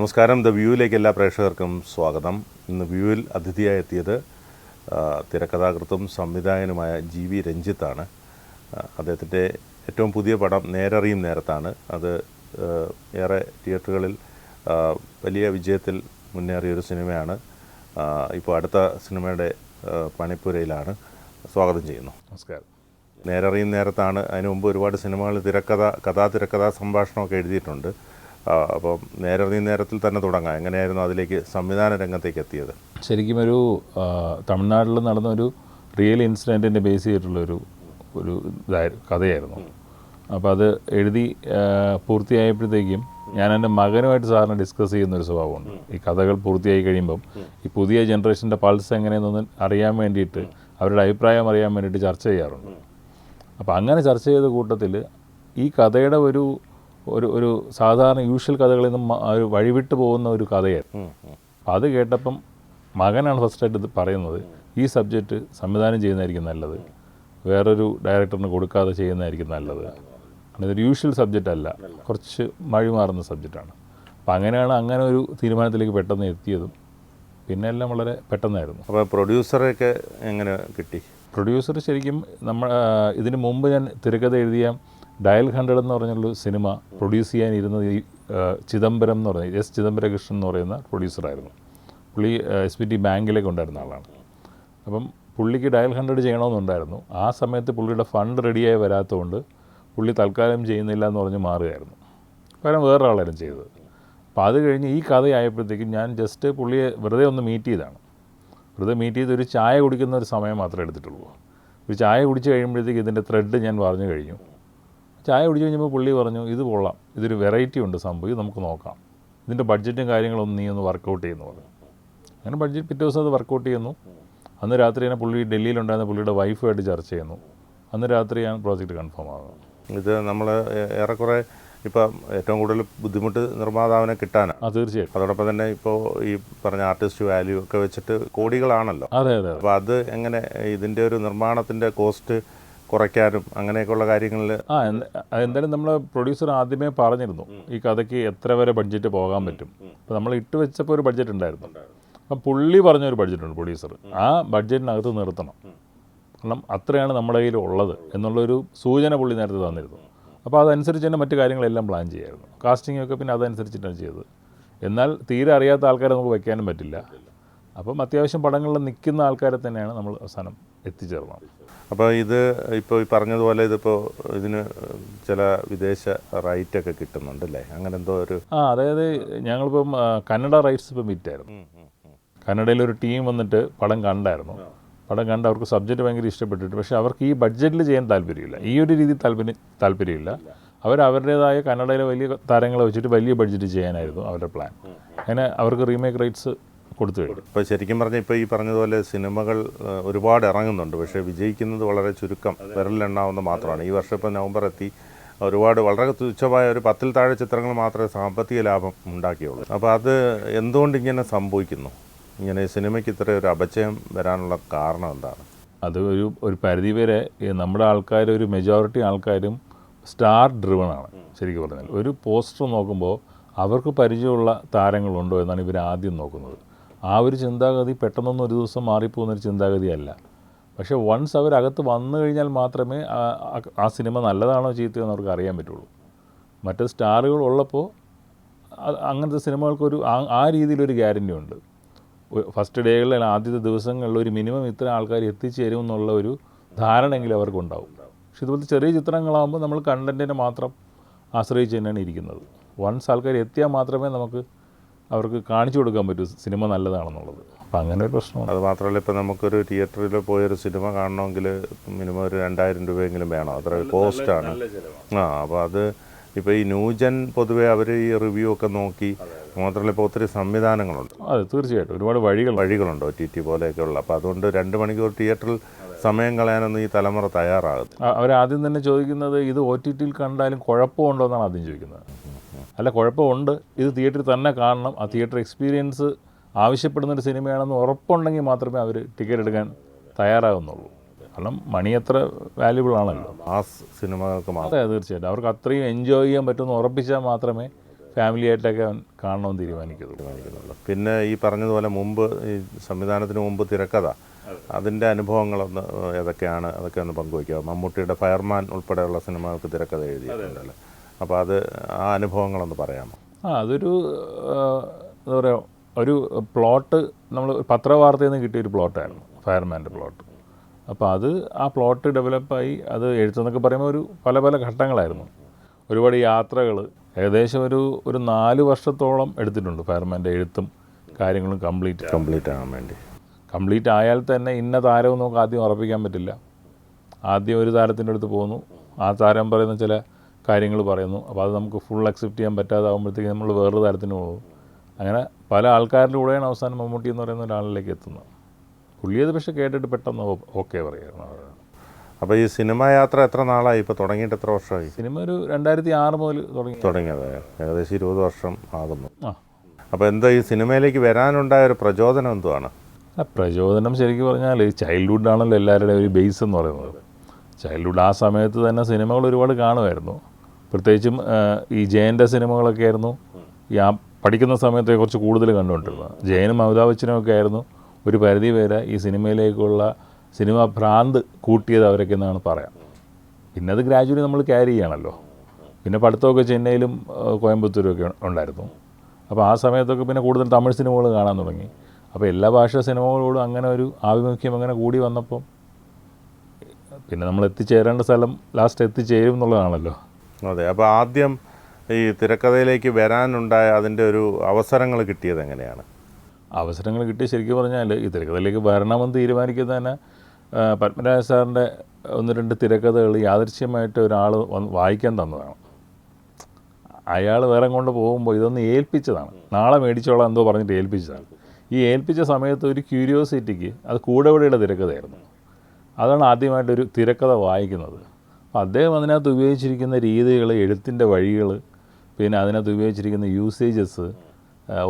നമസ്കാരം. ദ വ്യൂവിലേക്ക് എല്ലാ പ്രേക്ഷകർക്കും സ്വാഗതം. ഇന്ന് വ്യൂവിൽ അതിഥിയായി എത്തിയത് തിരക്കഥാകൃത്തും സംവിധായകനുമായ ജി വി രഞ്ജിത്താണ്. അദ്ദേഹത്തിന്റെ ഏറ്റവും പുതിയ പടം നേരറിയും നേരത്താണ്. അത് ഏറെ തിയേറ്ററുകളിൽ വലിയ വിജയത്തിൽ മുന്നേറിയൊരു സിനിമയാണ്. ഇപ്പോൾ അടുത്ത സിനിമയുടെ പണിപ്പുരയിലാണ്. സ്വാഗതം ചെയ്യുന്നു. നമസ്കാരം. നേരറിയും നേരത്താണ്. അതിനുമുമ്പ് ഒരുപാട് സിനിമകൾ തിരക്കഥ കഥാ തിരക്കഥാ സംഭാഷണമൊക്കെ എഴുതിയിട്ടുണ്ട്. ആ, അപ്പം നേരറിയും നേരത്തിൽ തന്നെ തുടങ്ങാം. എങ്ങനെയായിരുന്നു അതിലേക്ക് സംവിധാന രംഗത്തേക്ക് എത്തിയത്? ശരിക്കും ഒരു തമിഴ്നാട്ടിൽ നടന്ന ഒരു റിയൽ ഇൻസിഡന്റിന്റെ ബേസ് ചെയ്തിട്ടുള്ളൊരു ഒരു ഇതായിരുന്നു കഥയായിരുന്നു. അപ്പോൾ അത് എഴുതി പൂർത്തിയായപ്പോഴത്തേക്കും ഞാൻ എന്റെ മകനുമായിട്ട് സാറിന് ഡിസ്കസ് ചെയ്യുന്ന ഒരു സ്വഭാവമുണ്ട്. ഈ കഥകൾ പൂർത്തിയായി കഴിയുമ്പം ഈ പുതിയ ജനറേഷന്റെ പൾസ് എങ്ങനെയെന്നൊന്ന് അറിയാൻ വേണ്ടിയിട്ട് അവരുടെ അഭിപ്രായം അറിയാൻ വേണ്ടിയിട്ട് ചർച്ച ചെയ്യാറുണ്ട്. അപ്പോൾ അങ്ങനെ ചർച്ച ചെയ്ത കൂട്ടത്തിൽ ഈ കഥയുടെ ഒരു ഒരു ഒരു സാധാരണ യൂഷ്വൽ കഥകളിൽ നിന്നും ഒരു വഴിവിട്ട് പോകുന്ന ഒരു കഥയായിരുന്നു അപ്പം അത് കേട്ടപ്പം മകനാണ് ഫസ്റ്റായിട്ട് ഇത് പറയുന്നത്. ഈ സബ്ജക്റ്റ് സംവിധാനം ചെയ്യുന്നതായിരിക്കും നല്ലത്. വേറൊരു ഡയറക്ടറിന് കൊടുക്കാതെ ചെയ്യുന്നതായിരിക്കും നല്ലത്. കാരണം ഇതൊരു യൂഷ്വൽ സബ്ജക്റ്റ് അല്ല. കുറച്ച് മഴി മാറുന്ന സബ്ജക്റ്റാണ് അപ്പം അങ്ങനെയാണ് അങ്ങനെ ഒരു തീരുമാനത്തിലേക്ക് പെട്ടെന്ന് എത്തിയതും. പിന്നെ എല്ലാം വളരെ പെട്ടെന്നായിരുന്നു. അപ്പോൾ പ്രൊഡ്യൂസറെയൊക്കെ എങ്ങനെ കിട്ടി? പ്രൊഡ്യൂസർ ശരിക്കും നമ്മൾ ഇതിന് മുമ്പ് ഞാൻ തിരക്കഥ എഴുതിയ ഡയൽ ഹൺഡ്രഡ് എന്ന് പറഞ്ഞൊരു സിനിമ പ്രൊഡ്യൂസ് ചെയ്യാനിരുന്നത് ഈ ചിദംബരം എന്ന് പറയുന്നത് എസ് ചിദംബരകൃഷ്ണൻ എന്ന് പറയുന്ന പ്രൊഡ്യൂസറായിരുന്നു. പുള്ളി എസ് പി ടി ബാങ്കിലേക്ക് ഉണ്ടായിരുന്ന ആളാണ്. അപ്പം പുള്ളിക്ക് ഡയൽ ഹൺഡ്രഡ് ചെയ്യണമെന്നുണ്ടായിരുന്നു. ആ സമയത്ത് പുള്ളിയുടെ ഫണ്ട് റെഡിയായി വരാത്തതുകൊണ്ട് പുള്ളി തൽക്കാലം ചെയ്യുന്നില്ല എന്ന് പറഞ്ഞ് മാറുകയായിരുന്നു. കാരണം വേറൊരാളായിരുന്നു ചെയ്തത്. അപ്പോൾ അത് കഴിഞ്ഞ് ഈ കഥയായപ്പോഴത്തേക്കും ഞാൻ ജസ്റ്റ് പുള്ളിയെ വെറുതെ ഒന്ന് മീറ്റ് ചെയ്താണ്. വെറുതെ മീറ്റ് ചെയ്ത് ഒരു ചായ കുടിക്കുന്ന ഒരു സമയം മാത്രമേ എടുത്തിട്ടുള്ളൂ. ഒരു ചായ കുടിച്ച് കഴിയുമ്പോഴത്തേക്ക് ഇതിന്റെ ത്രെഡ് ഞാൻ പറഞ്ഞു കഴിഞ്ഞു. ചായ കുടിച്ച് കഴിഞ്ഞപ്പോൾ പുള്ളി പറഞ്ഞു ഇത് കൊള്ളാം. ഇതൊരു വെറൈറ്റി ഉണ്ട് സംഭവം. ഇത് നമുക്ക് നോക്കാം. ഇതിന്റെ ബഡ്ജറ്റും കാര്യങ്ങളൊന്നും നീ ഒന്ന് വർക്കൗട്ട് ചെയ്യുന്നു പറഞ്ഞു. അങ്ങനെ ബഡ്ജറ്റ് പിറ്റേ ദിവസം അത് വർക്കൗട്ട് ചെയ്യുന്നു. അന്ന് രാത്രി തന്നെ പുള്ളി ഡൽഹിയിലുണ്ടായിരുന്ന പുള്ളിയുടെ വൈഫുമായിട്ട് ചർച്ച ചെയ്യുന്നു. അന്ന് രാത്രി ഞാൻ പ്രോജക്റ്റ് കൺഫേം ആകുന്നത് ഇത് നമ്മൾ ഏറെക്കുറെ ഇപ്പം ഏറ്റവും കൂടുതൽ ബുദ്ധിമുട്ട് നിർമ്മാതാവിനെ കിട്ടാനാണ് ആ തീർച്ചയായും അതോടൊപ്പം തന്നെ ഇപ്പോൾ ഈ പറഞ്ഞ ആർട്ടിസ്റ്റ് വാല്യൂ ഒക്കെ വെച്ചിട്ട് കോടികളാണല്ലോ. അതെ അതെ അതെ. അപ്പോൾ അത് എങ്ങനെ ഇതിന്റെ ഒരു നിർമ്മാണത്തിന്റെ കോസ്റ്റ് കുറയ്ക്കാനും അങ്ങനെയൊക്കെയുള്ള കാര്യങ്ങളിൽ ആ എന്ത- എന്തായാലും നമ്മൾ പ്രൊഡ്യൂസർ ആദ്യമേ പറഞ്ഞിരുന്നു ഈ കഥയ്ക്ക് എത്ര വരെ ബഡ്ജറ്റ് പോകാൻ പറ്റും. അപ്പോൾ നമ്മൾ ഇട്ട് വെച്ചപ്പോൾ ഒരു ബഡ്ജറ്റ് ഉണ്ടായിരുന്നു. അപ്പം പുള്ളി പറഞ്ഞൊരു ബഡ്ജറ്റ് ഉണ്ട് പ്രൊഡ്യൂസർ ആ ബഡ്ജറ്റിനകത്ത് നിർത്തണം. കാരണം അത്രയാണ് നമ്മുടെ കയ്യിൽ ഉള്ളത് എന്നുള്ളൊരു സൂചന പുള്ളി നേരത്തെ തന്നിരുന്നു. അപ്പോൾ അതനുസരിച്ച് തന്നെ മറ്റു കാര്യങ്ങളെല്ലാം പ്ലാൻ ചെയ്യായിരുന്നു. കാസ്റ്റിംഗ് ഒക്കെ പിന്നെ അതനുസരിച്ചിട്ടാണ് ചെയ്തത്. എന്നാൽ തീരെ അറിയാത്ത ആൾക്കാരെ നമുക്ക് വയ്ക്കാനും പറ്റില്ല. അപ്പം അത്യാവശ്യം പടങ്ങളിൽ നിൽക്കുന്ന ആൾക്കാരെ തന്നെയാണ് നമ്മൾ അവസാനം എത്തിച്ചേർന്നത്. അപ്പോൾ ഇത് ഇപ്പോൾ ഈ പറഞ്ഞതുപോലെ ഇതിപ്പോൾ ഇതിന് ചില വിദേശ റൈറ്റ് ഒക്കെ കിട്ടുന്നുണ്ട് അല്ലേ? അങ്ങനെ എന്തോ ഒരു ആ അതായത് ഞങ്ങളിപ്പം കന്നഡ റൈറ്റ്സ് ഇപ്പം വിറ്റായിരുന്നു കന്നഡയിൽ ഒരു ടീം വന്നിട്ട് പടം കണ്ടായിരുന്നു. പടം കണ്ട് അവർക്ക് സബ്ജക്റ്റ് ഭയങ്കര ഇഷ്ടപ്പെട്ടിട്ട് പക്ഷേ അവർക്ക് ഈ ബഡ്ജറ്റിൽ ചെയ്യാൻ താല്പര്യമില്ല. ഈ ഒരു രീതി താല്പര്യം താല്പര്യമില്ല. അവർ അവരുടേതായ കന്നഡയിലെ വലിയ താരങ്ങളെ വെച്ചിട്ട് വലിയ ബഡ്ജറ്റ് ചെയ്യാനായിരുന്നു അവരുടെ പ്ലാൻ അങ്ങനെ അവർക്ക് റീമേക്ക് റൈറ്റ്സ് കൊടുത്തു കഴിഞ്ഞു. ഇപ്പോൾ ശരിക്കും പറഞ്ഞാൽ ഇപ്പോൾ ഈ പറഞ്ഞതുപോലെ സിനിമകൾ ഒരുപാട് ഇറങ്ങുന്നുണ്ട്. പക്ഷേ വിജയിക്കുന്നത് വളരെ ചുരുക്കം വിരലിലെണ്ണാവുന്ന മാത്രമാണ്. ഈ വർഷം ഇപ്പോൾ നവംബർ എത്തി. ഒരുപാട് വളരെ തുച്ഛമായ ഒരു പത്തിൽ താഴെ ചിത്രങ്ങൾ മാത്രമേ സാമ്പത്തിക ലാഭം ഉണ്ടാക്കിയുള്ളൂ. അപ്പോൾ അത് എന്തുകൊണ്ട് ഇങ്ങനെ സംഭവിക്കുന്നു? ഇങ്ങനെ സിനിമയ്ക്ക് ഇത്ര ഒരു അപചയം വരാനുള്ള കാരണം എന്താണ്? അത് ഒരു ഒരു പരിധി വരെ നമ്മുടെ ആൾക്കാർ ഒരു മെജോറിറ്റി ആൾക്കാരും സ്റ്റാർ ഡ്രിവൺ ആണ് ശരിക്കും പറഞ്ഞാൽ. ഒരു പോസ്റ്റർ നോക്കുമ്പോൾ അവർക്ക് പരിചയമുള്ള താരങ്ങളുണ്ടോ എന്നാണ് ഇവർ ആദ്യം നോക്കുന്നത്. ആ ഒരു ചിന്താഗതി പെട്ടെന്നൊന്നും ഒരു ദിവസം മാറിപ്പോകുന്നൊരു ചിന്താഗതിയല്ല. പക്ഷേ വൺസ് അവരകത്ത് വന്നു കഴിഞ്ഞാൽ മാത്രമേ ആ- സിനിമ നല്ലതാണോ ചീത്തയോ എന്ന് അവർക്ക് അറിയാൻ പറ്റുള്ളൂ. മറ്റ് സ്റ്റാറുകൾ ഉള്ളപ്പോൾ അങ്ങനത്തെ സിനിമകൾക്കൊരു ആ- രീതിയിലൊരു ഗ്യാരണ്ടി ഉണ്ട്. ഫസ്റ്റ് ഡേകളിൽ ആദ്യത്തെ ദിവസങ്ങളിൽ ഒരു മിനിമം ഇത്ര ആൾക്കാർ എത്തിച്ചേരും എന്നുള്ള ഒരു ധാരണയെങ്കിലും അവർക്കുണ്ടാവും. പക്ഷെ ഇതുപോലത്തെ ചെറിയ ചിത്രങ്ങളാകുമ്പോൾ നമ്മൾ കണ്ടന്റിനെ മാത്രം ആശ്രയിച്ച് തന്നെയാണ് ഇരിക്കുന്നത്. വൺസ് ആൾക്കാർ എത്തിയാൽ മാത്രമേ നമുക്ക് അവർക്ക് കാണിച്ചു കൊടുക്കാൻ പറ്റും സിനിമ നല്ലതാണെന്നുള്ളത്. അപ്പം അങ്ങനെ ഒരു പ്രശ്നമാണ് അത് മാത്രമല്ല ഇപ്പം നമുക്കൊരു തിയേറ്ററിൽ പോയൊരു സിനിമ കാണണമെങ്കിൽ മിനിമം ഒരു രണ്ടായിരം രൂപയെങ്കിലും വേണം. അത്ര കോസ്റ്റാണ്. ആ അപ്പോൾ അത് ഇപ്പോൾ ഈ ന്യൂജൻ പൊതുവേ അവർ ഈ റിവ്യൂ ഒക്കെ നോക്കി മാത്രമല്ല ഇപ്പോൾ ഒത്തിരി സംവിധാനങ്ങളുണ്ട്. അതെ തീർച്ചയായിട്ടും. ഒരുപാട് വഴികൾ വഴികളുണ്ട് ഒ ടി ടി പോലെയൊക്കെയുള്ള അപ്പോൾ അതുകൊണ്ട് രണ്ട് മണിക്കൂർ തിയേറ്ററിൽ സമയം കളയാനൊന്നും ഈ തലമുറ തയ്യാറാകും അവരാദ്യം തന്നെ ചോദിക്കുന്നത് ഇത് ഒ ടി ടിയിൽ കണ്ടാലും കുഴപ്പമുണ്ടോ എന്നാണ് ആദ്യം ചോദിക്കുന്നത്. അല്ല കുഴപ്പമുണ്ട്. ഇത് തിയേറ്ററിൽ തന്നെ കാണണം. ആ തിയേറ്റർ എക്സ്പീരിയൻസ് ആവശ്യപ്പെടുന്ന ഒരു സിനിമയാണെന്ന് ഉറപ്പുണ്ടെങ്കിൽ മാത്രമേ അവർ ടിക്കറ്റ് എടുക്കാൻ തയ്യാറാകുന്നുള്ളൂ കാരണം മണി അത്ര വാല്യുബിൾ ആണല്ലോ. ആ സിനിമകൾക്ക് അതെ തീർച്ചയായിട്ടും. അവർക്ക് അത്രയും എൻജോയ് ചെയ്യാൻ പറ്റുമെന്ന് ഉറപ്പിച്ചാൽ മാത്രമേ ഫാമിലി ആയിട്ടൊക്കെ അവൻ കാണണമെന്ന് തീരുമാനിക്കുന്നു തീരുമാനിക്കുന്നുള്ളൂ. പിന്നെ ഈ പറഞ്ഞതുപോലെ മുമ്പ് ഈ സംവിധാനത്തിന് മുമ്പ് തിരക്കഥ. അതിന്റെ അനുഭവങ്ങളൊന്ന് ഏതൊക്കെയാണ്? അതൊക്കെ ഒന്ന് പങ്കുവയ്ക്കുക. മമ്മൂട്ടിയുടെ ഫയർമാൻ ഉൾപ്പെടെയുള്ള സിനിമകൾക്ക് തിരക്കഥ എഴുതിയിട്ടുണ്ടല്ലോ അപ്പോൾ അത് ആ അനുഭവങ്ങളൊന്ന് പറയാമോ? ആ അതൊരു എന്താ പറയുക ഒരു പ്ലോട്ട് നമ്മൾ പത്രവാർത്തയിൽ നിന്ന് കിട്ടിയ ഒരു പ്ലോട്ടായിരുന്നു ഫയർമാന്റെ പ്ലോട്ട്. അപ്പോൾ അത് ആ പ്ലോട്ട് ഡെവലപ്പായി അത് എഴുത്തെന്നൊക്കെ പറയുമ്പോൾ ഒരു പല പല ഘട്ടങ്ങളായിരുന്നു. ഒരുപാട് യാത്രകൾ ഏകദേശം ഒരു ഒരു നാല് വർഷത്തോളം എടുത്തിട്ടുണ്ട് ഫയർമാന്റെ എഴുത്തും കാര്യങ്ങളും കംപ്ലീറ്റ്. കംപ്ലീറ്റ് ആകാൻ വേണ്ടി. കംപ്ലീറ്റ് ആയാൽ തന്നെ ഇന്ന താരവും നമുക്ക് ആദ്യം ഉറപ്പിക്കാൻ പറ്റില്ല. ആദ്യം ഒരു താരത്തിന്റെ അടുത്ത് പോകുന്നു ആ താരം പറയുന്ന ചില കാര്യങ്ങൾ പറയുന്നു. അപ്പോൾ അത് നമുക്ക് ഫുൾ അക്സെപ്റ്റ് ചെയ്യാൻ പറ്റാതാകുമ്പോഴത്തേക്ക് നമ്മൾ വേറൊരു തരത്തിന് പോകും. അങ്ങനെ പല ആൾക്കാരിലൂടെയാണ് അവസാനം മമ്മൂട്ടി എന്ന് പറയുന്ന ഒരാളിലേക്ക് എത്തുന്നത്. പുള്ളിയത് പക്ഷേ കേട്ടിട്ട് പെട്ടെന്ന് ഓക്കെ പറയുന്നു അപ്പോൾ ഈ സിനിമ യാത്ര എത്ര നാളായി? ഇപ്പോൾ തുടങ്ങിയിട്ട് എത്ര വർഷമായി? സിനിമ ഒരു രണ്ടായിരത്തി ആറ് മുതൽ തുടങ്ങി. തുടങ്ങിയത്. ഏകദേശം ഇരുപത് വർഷം ആകുന്നു. ആ. അപ്പോൾ എന്താ ഈ സിനിമയിലേക്ക് വരാനുണ്ടായ ഒരു പ്രചോദനം എന്തുവാണ്? ആ പ്രചോദനം ശരിക്കും പറഞ്ഞാൽ ചൈൽഡ്ഹുഡ് ആണല്ലോ എല്ലാവരുടെയും ഒരു ബേസ് എന്ന് പറയുന്നത്. ചൈൽഡ്ഹുഡ് ആ സമയത്ത് തന്നെ സിനിമകൾ ഒരുപാട് കാണുമായിരുന്നു. പ്രത്യേകിച്ചും ഈ ജയന്റെ സിനിമകളൊക്കെ ആയിരുന്നു. ആ പഠിക്കുന്ന സമയത്ത് കുറച്ച് കൂടുതൽ കണ്ടുകൊണ്ടിരുന്നത്. ജയനും അമിതാഭ് ബച്ചനും ഒക്കെ ആയിരുന്നു ഒരു പരിധി വരെ ഈ സിനിമയിലേക്കുള്ള സിനിമ ഭ്രാന്ത് കൂട്ടിയത് അവരൊക്കെ എന്നാണ് പറയാം. പിന്നെ അത് ഗ്രാജുവലി നമ്മൾ ക്യാരി ചെയ്യണമല്ലോ. പിന്നെ പഠിത്തമൊക്കെ ചെന്നൈയിലും കോയമ്പത്തൂരും ഒക്കെ ഉണ്ടായിരുന്നു. അപ്പോൾ ആ സമയത്തൊക്കെ പിന്നെ കൂടുതൽ തമിഴ് സിനിമകൾ കാണാൻ തുടങ്ങി. അപ്പോൾ എല്ലാ ഭാഷാ സിനിമകളോടും അങ്ങനെ ഒരു ആഭിമുഖ്യം അങ്ങനെ കൂടി വന്നപ്പം പിന്നെ നമ്മൾ എത്തിച്ചേരേണ്ട സ്ഥലം ലാസ്റ്റ് എത്തിച്ചേരും എന്നുള്ളതാണല്ലോ. അതെ അപ്പോൾ ആദ്യം ഈ തിരക്കഥയിലേക്ക് വരാനുണ്ടായ അതിന്റെ ഒരു അവസരങ്ങൾ കിട്ടിയത് എങ്ങനെയാണ്? അവസരങ്ങൾ കിട്ടി ശരിക്കും പറഞ്ഞാൽ ഈ തിരക്കഥയിലേക്ക് വരണമെന്ന് തീരുമാനിക്കുന്നത് തന്നെ പത്മരാജ സാറിന്റെ ഒന്ന് രണ്ട് തിരക്കഥകൾ യാദൃശ്യമായിട്ട് ഒരാൾ വന്ന് വായിക്കാൻ തന്നതാണ്. അയാൾ വേറെ കൊണ്ട് പോകുമ്പോൾ ഇതൊന്ന് ഏൽപ്പിച്ചതാണ്. നാളെ മേടിച്ചോളാം എന്തോ പറഞ്ഞിട്ട് ഏൽപ്പിച്ചതാണ്. ഈ ഏൽപ്പിച്ച സമയത്ത് ഒരു ക്യൂരിയോസിറ്റിക്ക് അത് കൂടെവിടെയുള്ള തിരക്കഥയായിരുന്നു. അതാണ് ആദ്യമായിട്ടൊരു തിരക്കഥ വായിക്കുന്നത്. അദ്ദേഹം അതിനകത്ത് ഉപയോഗിച്ചിരിക്കുന്ന രീതികൾ എഴുത്തിന്റെ വഴികൾ പിന്നെ അതിനകത്ത് ഉപയോഗിച്ചിരിക്കുന്ന യൂസേജസ്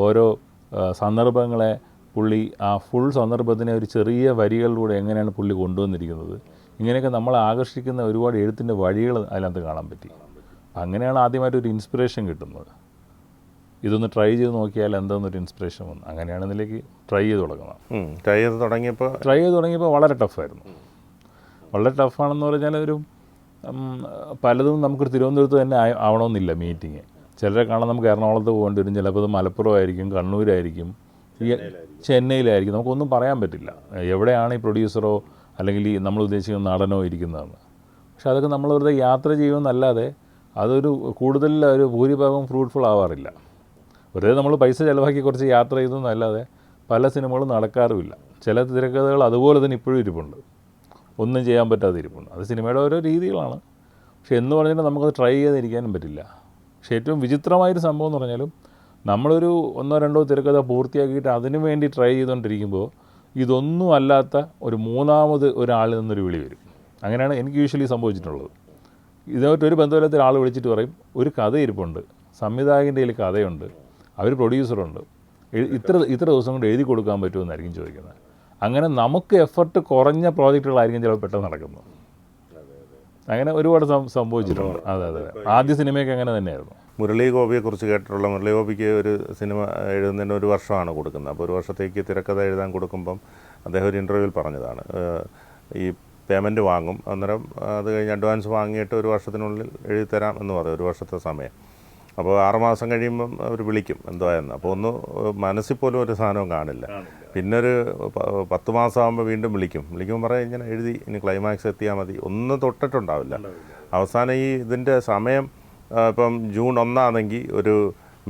ഓരോ സന്ദർഭങ്ങളെ പുള്ളി ആ ഫുൾ സന്ദർഭത്തിനെ ഒരു ചെറിയ വരികളിലൂടെ എങ്ങനെയാണ് പുള്ളി കൊണ്ടുവന്നിരിക്കുന്നത്. ഇങ്ങനെയൊക്കെ നമ്മളെ ആകർഷിക്കുന്ന ഒരുപാട് എഴുത്തിന്റെ വഴികൾ അതിനകത്ത് കാണാൻ പറ്റി. അങ്ങനെയാണ് ആദ്യമായിട്ട് ഒരു ഇൻസ്പിറേഷൻ കിട്ടുന്നത്. ഇതൊന്ന് ട്രൈ ചെയ്ത് നോക്കിയാൽ എന്താണെന്നൊരു ഇൻസ്പിറേഷൻ വന്നു. അങ്ങനെയാണ് ഇതിലേക്ക് ട്രൈ ചെയ്ത് തുടങ്ങുന്നത്. ട്രൈ ചെയ്ത് തുടങ്ങിയപ്പോൾ ട്രൈ ചെയ്ത് തുടങ്ങിയപ്പോൾ വളരെ ടഫായിരുന്നു വളരെ ടഫാണെന്ന് പറഞ്ഞാൽ ഒരു പലതും നമുക്ക് തിരുവനന്തപുരത്ത് തന്നെ ആവണമെന്നില്ല മീറ്റിങ് ചിലരെ കാണാൻ നമുക്ക് എറണാകുളത്ത് പോകേണ്ടി വരും. ചിലപ്പോൾ അത് മലപ്പുറം ആയിരിക്കും കണ്ണൂരായിരിക്കും ചെന്നൈയിലായിരിക്കും. നമുക്കൊന്നും പറയാൻ പറ്റില്ല. എവിടെയാണ് ഈ പ്രൊഡ്യൂസറോ അല്ലെങ്കിൽ ഈ നമ്മൾ ഉദ്ദേശിക്കുന്ന നടനോ ഇരിക്കുന്നതെന്ന്. പക്ഷെ അതൊക്കെ നമ്മൾ വെറുതെ യാത്ര ചെയ്യുമെന്നല്ലാതെ അതൊരു കൂടുതൽ ഒരു ഭൂരിഭാഗം ഫ്രൂട്ട്ഫുൾ ആവാറില്ല. വെറുതെ നമ്മൾ പൈസ ചിലവാക്കി കുറച്ച് യാത്ര ചെയ്തെന്നല്ലാതെ പല സിനിമകളും നടക്കാറുമില്ല. ചില തിരക്കഥകൾ അതുപോലെ തന്നെ ഇപ്പോഴും ഇരിപ്പുണ്ട്. ഒന്നും ചെയ്യാൻ പറ്റാതെ ഇരിപ്പുണ്ട്. അത് സിനിമയുടെ ഓരോ രീതികളാണ്. പക്ഷെ എന്ന് പറഞ്ഞാൽ നമുക്കത് ട്രൈ ചെയ്തിരിക്കാനും പറ്റില്ല. പക്ഷേ ഏറ്റവും വിചിത്രമായൊരു സംഭവം എന്ന് പറഞ്ഞാലും നമ്മളൊരു ഒന്നോ രണ്ടോ തിരക്കഥ പൂർത്തിയാക്കിയിട്ട് അതിനു വേണ്ടി ട്രൈ ചെയ്തുകൊണ്ടിരിക്കുമ്പോൾ ഇതൊന്നും അല്ലാത്ത ഒരു മൂന്നാമത് ഒരാളിൽ നിന്നൊരു വിളി വരും. അങ്ങനെയാണ് എനിക്ക് യൂഷ്വലി സംഭവിച്ചിട്ടുള്ളത്. ഇതുമായിട്ട് ഒരു ബന്ധമില്ലാത്ത ഒരാൾ വിളിച്ചിട്ട് പറയും ഒരു കഥ ഇരിപ്പുണ്ട്. സംവിധായകന്റെ കയ്യിൽ കഥയുണ്ട്. അവർ പ്രൊഡ്യൂസറുണ്ട് ഇത്ര ഇത്ര ദിവസം കൊണ്ട് എഴുതി കൊടുക്കാൻ പറ്റുമെന്നായിരിക്കും ചോദിക്കുന്നത്. അങ്ങനെ നമുക്ക് എഫർട്ട് കുറഞ്ഞ പ്രോജക്റ്റുകളായിരിക്കും ചിലപ്പോൾ പെട്ടെന്ന് നടക്കുന്നത്. അങ്ങനെ ഒരുപാട് സംഭവിച്ചിട്ടുണ്ട്. അതെ അതെ ആദ്യ സിനിമയൊക്കെ അങ്ങനെ തന്നെയായിരുന്നു. മുരളി ഗോപിയെക്കുറിച്ച് കേട്ടിട്ടുള്ള മുരളി ഗോപിക്ക് ഒരു സിനിമ എഴുതുന്നതിന് ഒരു വർഷമാണ് കൊടുക്കുന്നത്. അപ്പോൾ ഒരു വർഷത്തേക്ക് തിരക്കഥ എഴുതാൻ കൊടുക്കുമ്പം അദ്ദേഹം ഒരു ഇന്റർവ്യൂവിൽ പറഞ്ഞതാണ്. ഈ പേയ്മെന്റ് വാങ്ങും. അന്നേരം അത് കഴിഞ്ഞ് അഡ്വാൻസ് വാങ്ങിയിട്ട് ഒരു വർഷത്തിനുള്ളിൽ എഴുതി തരാം എന്ന് പറയും ഒരു വർഷത്തെ സമയം. അപ്പോൾ ആറുമാസം കഴിയുമ്പം അവർ വിളിക്കും എന്തുവായെന്ന് അപ്പോൾ ഒന്ന് മനസ്സിൽ പോലും ഒരു സാധനവും കാണില്ല. പിന്നെ ഒരു പത്ത് മാസം ആകുമ്പോൾ വീണ്ടും വിളിക്കും. വിളിക്കുമ്പോൾ പറയാം ഇങ്ങനെ എഴുതി ഇനി ക്ലൈമാക്സ് എത്തിയാൽ മതി. ഒന്നും തൊട്ടിട്ടുണ്ടാവില്ല. അവസാനം ഈ ഇതിന്റെ സമയം ഇപ്പം ജൂൺ ഒന്നാണെങ്കിൽ ഒരു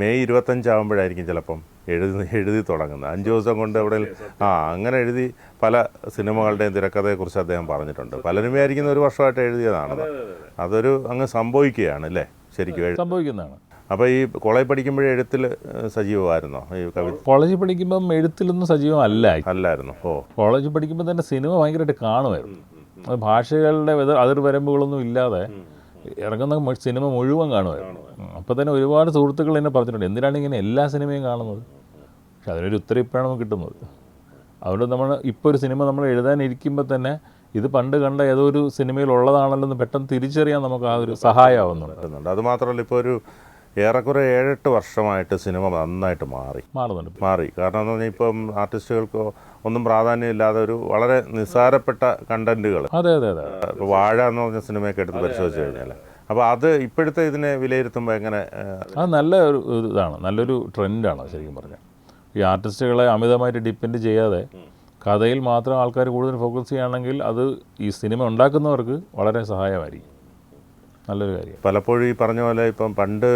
മെയ് ഇരുപത്തഞ്ചാകുമ്പോഴായിരിക്കും ചിലപ്പം എഴുതി എഴുതി തുടങ്ങുന്നത്. അഞ്ച് ദിവസം കൊണ്ട് എവിടെ ആ അങ്ങനെ എഴുതി പല സിനിമകളുടെയും തിരക്കഥയെക്കുറിച്ച് അദ്ദേഹം പറഞ്ഞിട്ടുണ്ട്. പലരും വിചാരിക്കുന്ന ഒരു വർഷമായിട്ട് എഴുതിയതാണ്. അതൊരു അങ്ങ് സംഭവിക്കുകയാണ് അല്ലേ? ശരിക്കും സംഭവിക്കുന്നതാണ്. അപ്പോൾ ഈ കോളേജ് പഠിക്കുമ്പോഴേ എഴുത്തിൽ സജീവമായിരുന്നോ? ഈ കവി കോളേജിൽ പഠിക്കുമ്പം എഴുത്തിലൊന്നും സജീവമല്ല. അല്ലായിരുന്നു. ഓ. കോളേജ് പഠിക്കുമ്പോൾ തന്നെ സിനിമ ഭയങ്കരമായിട്ട് കാണുമായിരുന്നു. ഭാഷകളുടെ അതിർ അതിർവരമ്പുകളൊന്നും ഇല്ലാതെ ഇറങ്ങുന്ന സിനിമ മുഴുവൻ കാണുമായിരുന്നു. അപ്പോൾ തന്നെ ഒരുപാട് സുഹൃത്തുക്കൾ എന്നെ പറഞ്ഞിട്ടുണ്ട് എന്തിനാണ് ഇങ്ങനെ എല്ലാ സിനിമയും കാണുന്നത്? പക്ഷെ അതിനൊരു ഉത്തരം ഇപ്പോഴാണ് നമുക്ക് കിട്ടുന്നത്. അതുകൊണ്ട് നമ്മൾ ഇപ്പോൾ ഒരു സിനിമ നമ്മൾ എഴുതാനിരിക്കുമ്പോൾ തന്നെ ഇത് പണ്ട് കണ്ട ഏതോ ഒരു സിനിമയിൽ ഉള്ളതാണല്ലോ എന്ന് പെട്ടെന്ന് തിരിച്ചറിയാൻ നമുക്ക് ആ ഒരു സഹായമാവുന്നുണ്ട്. അത് മാത്രമല്ല ഇപ്പോൾ ഒരു ഏറെക്കുറെ ഏഴെട്ട് വർഷമായിട്ട് സിനിമ നന്നായിട്ട് മാറി. മാറുന്നുണ്ട്. മാറി. കാരണം എന്ന് പറഞ്ഞാൽ ഇപ്പം ആർട്ടിസ്റ്റുകൾക്ക് ഒന്നും പ്രാധാന്യമില്ലാതെ ഒരു വളരെ നിസ്സാരപ്പെട്ട കണ്ടന്റുകൾ അതെ അതെ അതെ. വാഴ എന്ന് പറഞ്ഞ സിനിമയൊക്കെ എടുത്ത് പരിശോധിച്ച് കഴിഞ്ഞാൽ അപ്പോൾ അത് ഇപ്പോഴത്തെ ഇതിനെ വിലയിരുത്തുമ്പോൾ എങ്ങനെ അത് നല്ല ഒരു ഇതാണ്. നല്ലൊരു ട്രെൻഡാണ് ശരിക്കും പറഞ്ഞാൽ ഈ ആർട്ടിസ്റ്റുകളെ അമിതമായിട്ട് ഡിപ്പെൻഡ് ചെയ്യാതെ കഥയിൽ മാത്രം ആൾക്കാർ കൂടുതൽ ഫോക്കസ് ചെയ്യുകയാണെങ്കിൽ അത് ഈ സിനിമ ഉണ്ടാക്കുന്നവർക്ക് വളരെ സഹായമായിരിക്കും. നല്ലൊരു കാര്യം. പലപ്പോഴും ഈ പറഞ്ഞ പോലെ ഇപ്പം പണ്ട്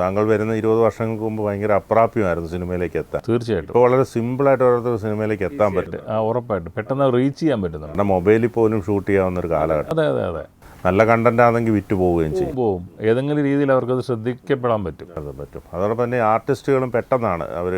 താങ്കൾ വരുന്ന ഇരുപത് വർഷങ്ങൾക്ക് മുമ്പ് ഭയങ്കര അപ്രാപ്യമായിരുന്നു സിനിമയിലേക്ക് എത്താൻ. തീർച്ചയായിട്ടും. ഇപ്പോൾ വളരെ സിമ്പിളായിട്ട് ഓരോരുത്തർ സിനിമയിലേക്ക് എത്താൻ പറ്റും. ഉറപ്പായിട്ടും. പെട്ടെന്ന് റീച്ച് ചെയ്യാൻ പറ്റുന്നുണ്ട്. നമ്മുടെ മൊബൈലിൽ പോലും ഷൂട്ട് ചെയ്യാവുന്ന ഒരു കാലഘട്ടം. അതെ അതെ അതെ. നല്ല കണ്ടന്റ് ആണെങ്കിൽ വിറ്റ് പോവുകയും ചെയ്യും. പോവും ഏതെങ്കിലും രീതിയിൽ അവർക്കത് ശ്രദ്ധിക്കപ്പെടാൻ പറ്റും. അത് പറ്റും. അതോടൊപ്പം തന്നെ ആർട്ടിസ്റ്റുകളും പെട്ടെന്നാണ് അവർ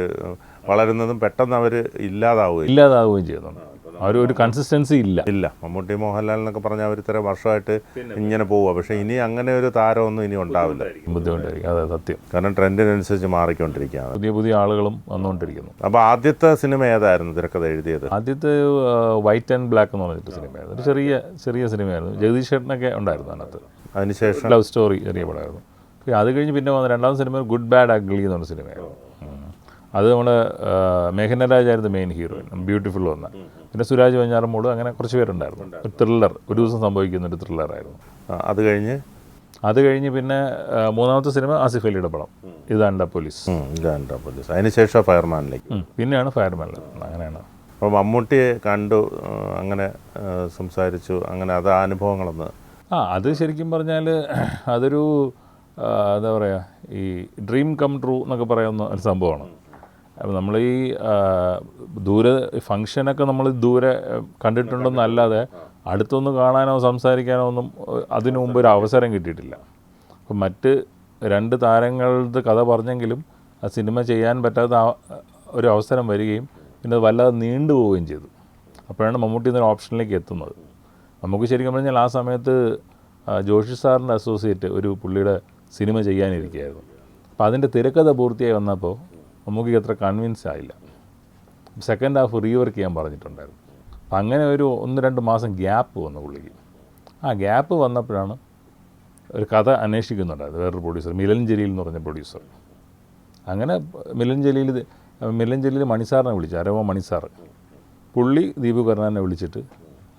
വളരുന്നതും പെട്ടെന്ന് അവർ ഇല്ലാതാവുകയും ഇല്ലാതാവുകയും ചെയ്യുന്നുണ്ട്. ആ ഒരു ഒരു കൺസിസ്റ്റൻസി ഇല്ല. ഇല്ല. മമ്മൂട്ടി മോഹൻലാൽ എന്നൊക്കെ പറഞ്ഞാൽ അവർ ഇത്ര വർഷമായിട്ട് ഇങ്ങനെ പോവുക പക്ഷേ ഇനി അങ്ങനെ ഒരു താരമൊന്നും ഇനി ഉണ്ടാവില്ല. ബുദ്ധിമുട്ടായിരിക്കും. അതെ സത്യം. കാരണം ട്രെൻഡിനനുസരിച്ച് മാറിക്കൊണ്ടിരിക്കുകയാണ്. പുതിയ പുതിയ ആളുകളും വന്നുകൊണ്ടിരിക്കുന്നു അപ്പോൾ ആദ്യത്തെ സിനിമ ഏതായിരുന്നു തിരക്കഥ എഴുതിയത്? ആദ്യത്തെ വൈറ്റ് ആൻഡ് ബ്ലാക്ക് എന്ന് പറഞ്ഞിട്ട് സിനിമയായിരുന്നു. ഒരു ചെറിയ ചെറിയ സിനിമയായിരുന്നു. ജഗദീഷ് ചേട്ടനൊക്കെ ഉണ്ടായിരുന്നു അതിനകത്ത്. അതിനുശേഷം? ലവ് സ്റ്റോറി ചെറിയ പടമായിരുന്നു. അത് കഴിഞ്ഞ് പിന്നെ വന്ന രണ്ടാമത്തെ സിനിമ ഗുഡ് ബാഡ് അഗ്ലി എന്ന് പറഞ്ഞ സിനിമയായിരുന്നു. അത് നമ്മുടെ മേഘന രാജായിരുന്നു മെയിൻ ഹീറോയിൻ ബ്യൂട്ടിഫുൾ വന്ന. പിന്നെ സുരാജ് വഞ്ഞാറമ്മൂട് അങ്ങനെ കുറച്ച് പേരുണ്ടായിരുന്നു. ഒരു ത്രില്ലർ ഒരു ദിവസം സംഭവിക്കുന്ന ഒരു ത്രില്ലറായിരുന്നു അത് കഴിഞ്ഞ്? അത് കഴിഞ്ഞ് പിന്നെ മൂന്നാമത്തെ സിനിമ ആസിഫ് അലിയുടെ പടം. ഇതാണ്ട പോലീസ്. ഗാൻഡ പോലീസ്. അതിനുശേഷം ഫയർമാനിലേക്ക് പിന്നെയാണ് ഫയർമാൻ അങ്ങനെയാണ്. അപ്പോൾ മമ്മൂട്ടിയെ കണ്ടു അങ്ങനെ സംസാരിച്ചു. അങ്ങനെ അത് അനുഭവങ്ങളൊന്ന്. ആ അത് ശരിക്കും പറഞ്ഞാൽ അതൊരു എന്താ പറയുക ഈ ഡ്രീം കം ട്രൂ എന്നൊക്കെ പറയുന്ന ഒരു സംഭവമാണ്. അപ്പോൾ നമ്മൾ ഈ ദൂര ഫങ്ഷനൊക്കെ നമ്മൾ ദൂരെ കണ്ടിട്ടുണ്ടെന്നല്ലാതെ അടുത്തൊന്ന് കാണാനോ സംസാരിക്കാനോ ഒന്നും അതിനു മുമ്പ് ഒരു അവസരം കിട്ടിയിട്ടില്ല. അപ്പം മറ്റ് രണ്ട് താരങ്ങളുടെ കഥ പറഞ്ഞെങ്കിലും ആ സിനിമ ചെയ്യാൻ പറ്റാത്ത ഒരു അവസരം വരികയും പിന്നെ അത് വല്ലാതെ നീണ്ടു പോവുകയും ചെയ്തു. അപ്പോഴാണ് മമ്മൂട്ടി എന്നൊരു ഓപ്ഷനിലേക്ക് എത്തുന്നത്. നമുക്ക് ശരിക്കും പറഞ്ഞാൽ ആ സമയത്ത് ജോഷി സാറിന്റെ അസോസിയേറ്റ് ഒരു പുള്ളിയുടെ സിനിമ ചെയ്യാനിരിക്കുകയായിരുന്നു. അപ്പോൾ അതിന്റെ തിരക്കഥ പൂർത്തിയായി വന്നപ്പോൾ നമുക്ക് അത്ര കൺവിൻസ് ആയില്ല. സെക്കൻഡ് ഹാഫ് റീവർക്ക് ചെയ്യാൻ പറഞ്ഞിട്ടുണ്ടായിരുന്നു. അപ്പം അങ്ങനെ ഒരു ഒന്ന് രണ്ട് മാസം ഗ്യാപ്പ് വന്നു പുള്ളിക്ക്. ആ ഗ്യാപ്പ് വന്നപ്പോഴാണ് ഒരു കഥ അന്വേഷിക്കുന്നുണ്ടായിരുന്നു വേറൊരു പ്രൊഡ്യൂസർ മിലൻ ജലീൽ എന്ന് പറഞ്ഞ പ്രൊഡ്യൂസർ അങ്ങനെ മിലൻ ജലീൽ മിലൻ ജലീൽ മണിസാറിനെ വിളിച്ചു അരവോ മണിസാർ പുള്ളി ദീപു കരുണാനെ വിളിച്ചിട്ട്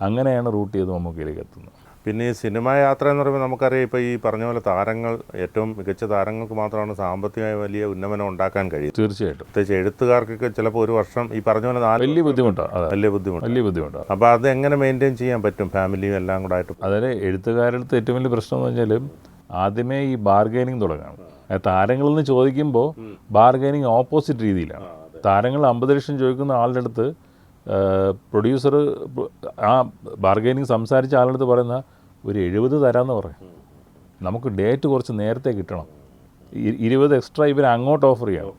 അങ്ങനെയാണ് റൂട്ട് ചെയ്ത് മമ്മൂക്കയിലേക്ക് എത്തുന്നത്. പിന്നെ ഈ സിനിമ യാത്ര എന്ന് പറയുമ്പോൾ നമുക്കറിയാം ഇപ്പോൾ ഈ പറഞ്ഞ പോലെ താരങ്ങൾ ഏറ്റവും മികച്ച താരങ്ങൾക്ക് മാത്രമാണ് സാമ്പത്തികമായി വലിയ ഉന്നമനം ഉണ്ടാക്കാൻ കഴിയും തീർച്ചയായിട്ടും. പ്രത്യേകിച്ച് എഴുത്തുകാർക്കൊക്കെ ചിലപ്പോൾ ഒരു വർഷം ഈ പറഞ്ഞ പോലെ നാല് വലിയ ബുദ്ധിമുട്ടാണ് വലിയ ബുദ്ധിമുട്ട്. വലിയ ബുദ്ധിമുട്ടാണ് അപ്പോൾ അത് എങ്ങനെ മെയിന്റെയിൻ ചെയ്യാൻ പറ്റും? ഫാമിലിയും എല്ലാം കൂടെ ആയിട്ട്. അതായത് എഴുത്തുകാരുടെ ഏറ്റവും വലിയ പ്രശ്നം എന്ന് വെച്ചാൽ ആദ്യമേ ഈ ബാർഗൈനിങ് തുടങ്ങണം. താരങ്ങളിൽ നിന്ന് ചോദിക്കുമ്പോൾ ബാർഗൈനിങ് ഓപ്പോസിറ്റ് രീതിയിലാണ്. താരങ്ങൾ അമ്പത് ലക്ഷം ചോദിക്കുന്ന ആളുടെ അടുത്ത് പ്രൊഡ്യൂസർ ആ ബാർഗൈനിങ് സംസാരിച്ച ആളുടെ അടുത്ത് പറയുന്ന ഒരു എഴുപത് തരാമെന്ന് പറയും. നമുക്ക് ഡേറ്റ് കുറച്ച് നേരത്തെ കിട്ടണം. ഇരുപത് എക്സ്ട്രാ ഇവർ അങ്ങോട്ട് ഓഫർ ചെയ്യണം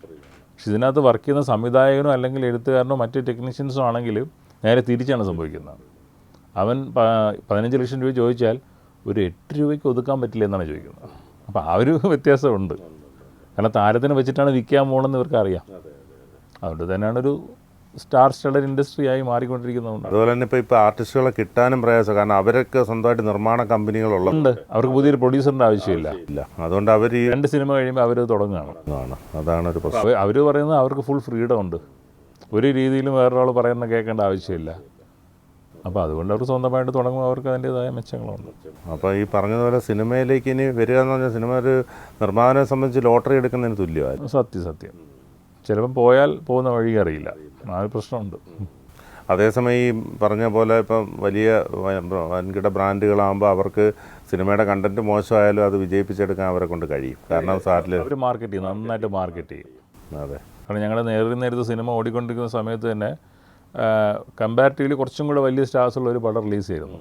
പക്ഷെ ഇതിനകത്ത് വർക്ക് ചെയ്യുന്ന സംവിധായകനോ അല്ലെങ്കിൽ എഴുത്തുകാരനോ മറ്റ് ടെക്നീഷ്യൻസോ ആണെങ്കിൽ നേരെ തിരിച്ചാണ് സംഭവിക്കുന്നത്. അവൻ പതിനഞ്ച് ലക്ഷം രൂപ ചോദിച്ചാൽ ഒരു എട്ട് രൂപയ്ക്ക് ഒതുക്കാൻ പറ്റില്ല എന്നാണ് ചോദിക്കുന്നത്. അപ്പോൾ ആ ഒരു വ്യത്യാസമുണ്ട്. കാരണം താരത്തിനെ വെച്ചിട്ടാണ് വിൽക്കാൻ പോകണമെന്ന് ഇവർക്കറിയാം അതുകൊണ്ട് തന്നെയാണ് ഒരു സ്റ്റാർ സ്റ്റഡർ ഇൻഡസ്ട്രി ആയി മാറിക്കൊണ്ടിരിക്കുന്നതുകൊണ്ട് അതുപോലെ തന്നെ ഇപ്പോൾ ഇപ്പോൾ ആർട്ടിസ്റ്റുകളെ കിട്ടാനും പ്രയാസം. കാരണം അവരൊക്കെ സ്വന്തമായിട്ട് നിർമ്മാണ കമ്പനികളുള്ളത് അവർക്ക് പുതിയൊരു പ്രൊഡ്യൂസറിന്റെ ആവശ്യമില്ല. ഇല്ല. അതുകൊണ്ട് അവർ ഈ രണ്ട് സിനിമ കഴിയുമ്പോൾ അവർ തുടങ്ങുകയാണ്. അതാണ് ഒരു പ്രശ്നം. അവർ പറയുന്നത് അവർക്ക് ഫുൾ ഫ്രീഡം ഉണ്ട്. ഒരു രീതിയിലും വേറൊരാൾ പറയുന്ന കേൾക്കേണ്ട ആവശ്യമില്ല. അപ്പോൾ അതുകൊണ്ട് അവർ സ്വന്തമായിട്ട് തുടങ്ങുമ്പോൾ അവർക്ക് അതിന്റേതായ മെച്ചങ്ങളുണ്ട്. അപ്പോൾ ഈ പറഞ്ഞതുപോലെ സിനിമയിലേക്ക് ഇനി വരിക എന്ന് പറഞ്ഞാൽ സിനിമ ഒരു നിർമ്മാണത്തെ സംബന്ധിച്ച് ലോട്ടറി എടുക്കുന്നതിന് തുല്യമായിരുന്നു. സത്യം സത്യം. ചിലപ്പം പോയാൽ പോകുന്ന വഴി അറിയില്ല. ആ ഒരു പ്രശ്നമുണ്ട്. അതേസമയം ഈ പറഞ്ഞ പോലെ ഇപ്പം വലിയ വൻകിട ബ്രാൻഡുകളാകുമ്പോൾ അവർക്ക് സിനിമയുടെ കണ്ടന്റ് മോശമായാലും അത് വിജയിപ്പിച്ചെടുക്കാൻ അവരെ കൊണ്ട് കഴിയും. കാരണം സാറ്റിൽ അവർ മാർക്കറ്റ് ചെയ്യും. നന്നായിട്ട് മാർക്കറ്റ് ചെയ്യും. അതെ. കാരണം ഞങ്ങളുടെ നേരിൽ നേരത്തെ സിനിമ ഓടിക്കൊണ്ടിരിക്കുന്ന സമയത്ത് തന്നെ കമ്പാരിറ്റീവ്ലി കുറച്ചും കൂടെ വലിയ സ്റ്റാർസ് ഉള്ള ഒരു പടം റിലീസ് ചെയ്തിരുന്നു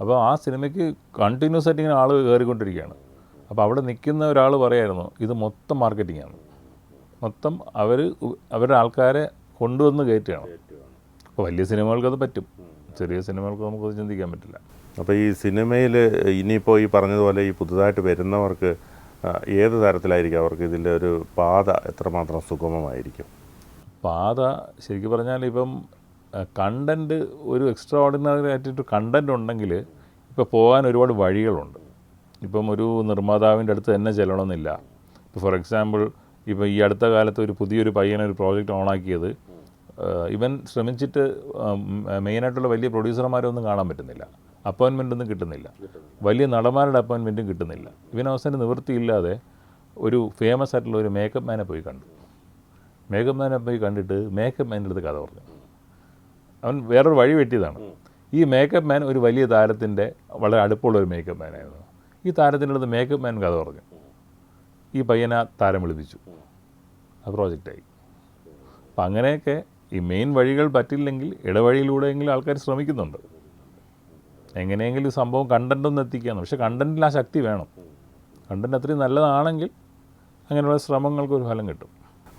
അപ്പോൾ ആ സിനിമയ്ക്ക് കണ്ടിന്യൂസ് ആയിട്ട് ഇങ്ങനെ ആൾ കയറിക്കൊണ്ടിരിക്കുകയാണ്. അപ്പോൾ അവിടെ നിൽക്കുന്ന ഒരാൾ പറയായിരുന്നു ഇത് മൊത്തം മാർക്കറ്റിംഗ് ആണ്. മൊത്തം അവർ അവരുടെ ആൾക്കാരെ കൊണ്ടുവന്ന് കയറ്റുകയാണ്. അപ്പോൾ വലിയ സിനിമകൾക്കത് അത് പറ്റും ചെറിയ സിനിമകൾക്ക് നമുക്കത് ചിന്തിക്കാൻ പറ്റില്ല. അപ്പോൾ ഈ സിനിമയിൽ ഇനിയിപ്പോൾ ഈ പറഞ്ഞതുപോലെ ഈ പുതുതായിട്ട് വരുന്നവർക്ക് ഏത് തരത്തിലായിരിക്കും അവർക്ക് ഇതിന്റെ ഒരു പാത എത്രമാത്രം സുഗമമായിരിക്കും? പാത ശരിക്കും പറഞ്ഞാൽ ഇപ്പം കണ്ടന്റ് ഒരു എക്സ്ട്രാ ഓർഡിനറി ആയിട്ടൊരു കണ്ടന്റ് ഉണ്ടെങ്കിൽ ഇപ്പോൾ പോകാൻ ഒരുപാട് വഴികളുണ്ട്. ഇപ്പം ഒരു നിർമ്മാതാവിന്റെ അടുത്ത് തന്നെ ചെല്ലണമെന്നില്ല. ഇപ്പോൾ ഫോർ എക്സാമ്പിൾ ഇപ്പോൾ ഈ അടുത്ത കാലത്ത് ഒരു പുതിയൊരു പയ്യനെ ഒരു പ്രോജക്റ്റ് ഓണാക്കിയത് ഇവൻ ശ്രമിച്ചിട്ട് മെയിനായിട്ടുള്ള വലിയ പ്രൊഡ്യൂസർമാരൊന്നും കാണാൻ പറ്റുന്നില്ല. അപ്പോയിൻമെന്റ് ഒന്നും കിട്ടുന്നില്ല. വലിയ നടന്മാരുടെ അപ്പോയിൻമെന്റും കിട്ടുന്നില്ല. ഇവൻ അവസാനം നിവൃത്തിയില്ലാതെ ഒരു ഫേമസ് ആയിട്ടുള്ള ഒരു മേക്കപ്പ് മാനെ പോയി കണ്ടു. മേക്കപ്പ് മാനെ പോയി കണ്ടിട്ട് മേക്കപ്പ് മാന്റെ അടുത്ത് കഥ പറഞ്ഞു. അവൻ വേറൊരു വഴി വെട്ടിയതാണ്. ഈ മേക്കപ്പ് മാൻ ഒരു വലിയ താരത്തിന്റെ വളരെ അടുപ്പമുള്ള ഒരു മേക്കപ്പ് മാനായിരുന്നു ഈ താരത്തിന്റെ അടുത്ത് മേക്കപ്പ് മാൻ കഥ പറഞ്ഞു. ഈ പയ്യനെ താരം വിളിപ്പിച്ചു. ആ പ്രോജക്റ്റായി അപ്പം അങ്ങനെയൊക്കെ ഈ മെയിൻ വഴികൾ പറ്റില്ലെങ്കിൽ ഇടവഴിയിലൂടെയെങ്കിലും ആൾക്കാർ ശ്രമിക്കുന്നുണ്ട്. എങ്ങനെയെങ്കിലും സംഭവം കണ്ടന്റൊന്ന് എത്തിക്കുകയാണ് പക്ഷേ കണ്ടന്റിൽ ആ ശക്തി വേണം. കണ്ടന്റ് അത്രയും നല്ലതാണെങ്കിൽ അങ്ങനെയുള്ള ശ്രമങ്ങൾക്ക് ഒരു ഫലം കിട്ടും.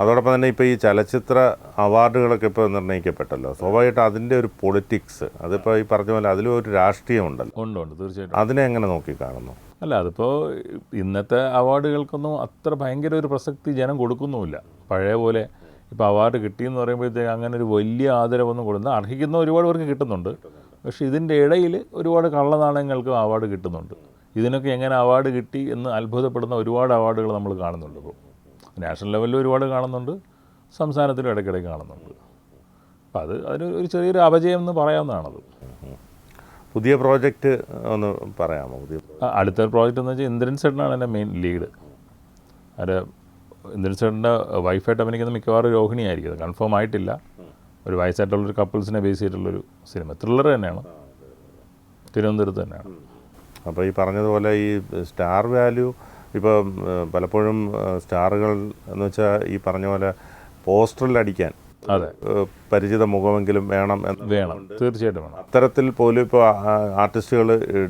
അതോടൊപ്പം തന്നെ ഇപ്പോൾ ഈ ചലച്ചിത്ര അവാർഡുകളൊക്കെ ഇപ്പോൾ നിർണയിക്കപ്പെട്ടല്ലോ. സ്വാഭാവികമായിട്ട് അതിന്റെ ഒരു പൊളിറ്റിക്സ് അതിപ്പോൾ ഈ പറഞ്ഞ പോലെ അതിലും ഒരു രാഷ്ട്രീയം ഉണ്ടല്ലോ ഉണ്ട് ഉണ്ട്. തീർച്ചയായിട്ടും. അതിനെ എങ്ങനെ നോക്കി കാണുന്നു? അല്ല അതിപ്പോൾ ഇന്നത്തെ അവാർഡുകൾക്കൊന്നും അത്ര ഭയങ്കര ഒരു പ്രസക്തി ജനം കൊടുക്കുന്നുമില്ല. പഴയ പോലെ ഇപ്പോൾ അവാർഡ് കിട്ടിയെന്ന് പറയുമ്പോഴത്തേക്ക് അങ്ങനെ ഒരു വലിയ ആദരവൊന്നും കൊടുക്കുന്ന അർഹിക്കുന്ന ഒരുപാട് പേർക്ക് കിട്ടുന്നുണ്ട്. പക്ഷേ ഇതിന്റെ ഇടയിൽ ഒരുപാട് കള്ളനാണയങ്ങൾക്കും അവാർഡ് കിട്ടുന്നുണ്ട്. ഇതിനൊക്കെ എങ്ങനെ അവാർഡ് കിട്ടി എന്ന് അത്ഭുതപ്പെടുന്ന ഒരുപാട് അവാർഡുകൾ നമ്മൾ കാണുന്നുണ്ട് ഇപ്പോൾ നാഷണൽ ലെവലിൽ ഒരുപാട് കാണുന്നുണ്ട് സംസ്ഥാനത്തിലും ഇടയ്ക്കിടയ്ക്ക് കാണുന്നുണ്ട്. അപ്പോൾ അത് അതിന് ഒരു ചെറിയൊരു അപജയം എന്ന് പറയാവുന്നതാണത്. പുതിയ പ്രോജക്റ്റ് ഒന്ന് പറയാമോ? പുതിയ അടുത്ത പ്രോജക്റ്റ് എന്ന് വെച്ചാൽ ഇന്ദ്രൻ സെട്ടനാണ് എന്റെ മെയിൻ ലീഡ് അത് ഇന്ദ്രൻ സെട്ടന്റെ വൈഫായിട്ട് അഭിനയിക്കുന്ന മിക്കവാറും രോഹിണിയായിരിക്കും കൺഫേം ആയിട്ടില്ല. ഒരു വയസ്സായിട്ടുള്ളൊരു കപ്പിൾസിനെ ബേസ് ചെയ്തിട്ടുള്ളൊരു സിനിമ ത്രില്ലർ തന്നെയാണ്. തിരുവനന്തപുരത്ത് തന്നെയാണ്. അപ്പോൾ ഈ പറഞ്ഞതുപോലെ ഈ സ്റ്റാർ വാല്യൂ ഇപ്പം പലപ്പോഴും സ്റ്റാറുകൾ എന്ന് വെച്ചാൽ ഈ പറഞ്ഞ പോലെ പോസ്റ്ററിൽ അടിക്കാൻ പരിചിത മുഖമെങ്കിലും വേണം എന്ന് വേണം. തീർച്ചയായിട്ടും വേണം. അത്തരത്തിൽ പോലും ഇപ്പോൾ ആർട്ടിസ്റ്റുകൾ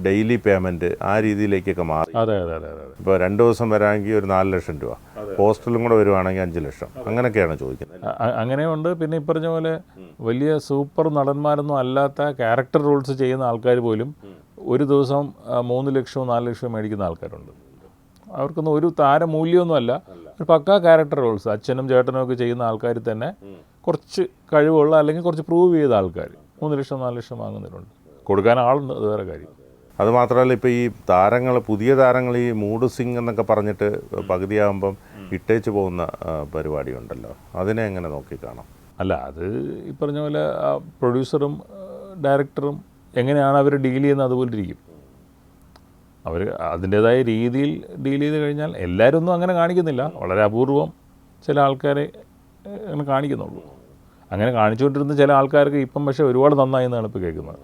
ഡെയിലി പേയ്മെന്റ് ആ രീതിയിലേക്കൊക്കെ മാറി. അതെ അതെ അതെ അതെ. ഇപ്പോൾ രണ്ട് ദിവസം വരാമെങ്കിൽ ഒരു നാല് ലക്ഷം രൂപ. പോസ്റ്റലും കൂടെ വരുവാണെങ്കിൽ അഞ്ച് ലക്ഷം. അങ്ങനെയൊക്കെയാണ് ചോദിക്കുന്നത്. അങ്ങനെയുണ്ട് പിന്നെ ഈ പറഞ്ഞ പോലെ വലിയ സൂപ്പർ നടന്മാരൊന്നും അല്ലാത്ത ക്യാരക്ടർ റോൾസ് ചെയ്യുന്ന ആൾക്കാർ പോലും ഒരു ദിവസം മൂന്ന് ലക്ഷവും നാല് ലക്ഷവും മേടിക്കുന്ന ആൾക്കാരുണ്ട്. അവർക്കൊന്നും ഒരു താരമൂല്യമൊന്നുമല്ല. ഒരു പക്കാ ക്യാരക്ടർ റോൾസ് അച്ഛനും ചേട്ടനും ഒക്കെ ചെയ്യുന്ന ആൾക്കാർ തന്നെ കുറച്ച് കഴിവുള്ള അല്ലെങ്കിൽ കുറച്ച് പ്രൂവ് ചെയ്ത ആൾക്കാർ മൂന്ന് ലക്ഷം നാല് ലക്ഷം വാങ്ങുന്നവരുണ്ട്. കൊടുക്കാൻ ആളുണ്ട് അത് വേറെ കാര്യം. അത് മാത്രമല്ല ഇപ്പോൾ ഈ താരങ്ങൾ പുതിയ താരങ്ങൾ ഈ മൂഡ് സിംഗ് എന്നൊക്കെ പറഞ്ഞിട്ട് പകുതിയാകുമ്പം ഇട്ടേച്ച് പോകുന്ന പരിപാടി പരിപാടിയുണ്ടല്ലോ. അതിനെ എങ്ങനെ നോക്കിക്കാണാം അല്ല അത് ഈ പറഞ്ഞ പോലെ ആ പ്രൊഡ്യൂസറും ഡയറക്ടറും എങ്ങനെയാണ് അവർ ഡീൽ ചെയ്യുന്നത് അതുപോലെ ഇരിക്കും. അവർ അതിന്റേതായ രീതിയിൽ ഡീൽ ചെയ്ത് കഴിഞ്ഞാൽ എല്ലാവരും ഒന്നും അങ്ങനെ കാണിക്കുന്നില്ല. വളരെ അപൂർവം ചില ആൾക്കാരെ അങ്ങനെ കാണിക്കുന്നുള്ളൂ. അങ്ങനെ കാണിച്ചുകൊണ്ടിരുന്ന ചില ആൾക്കാർക്ക് ഇപ്പം പക്ഷേ ഒരുപാട് നന്നായി എന്നാണ് ഇപ്പോൾ കേൾക്കുന്നത്.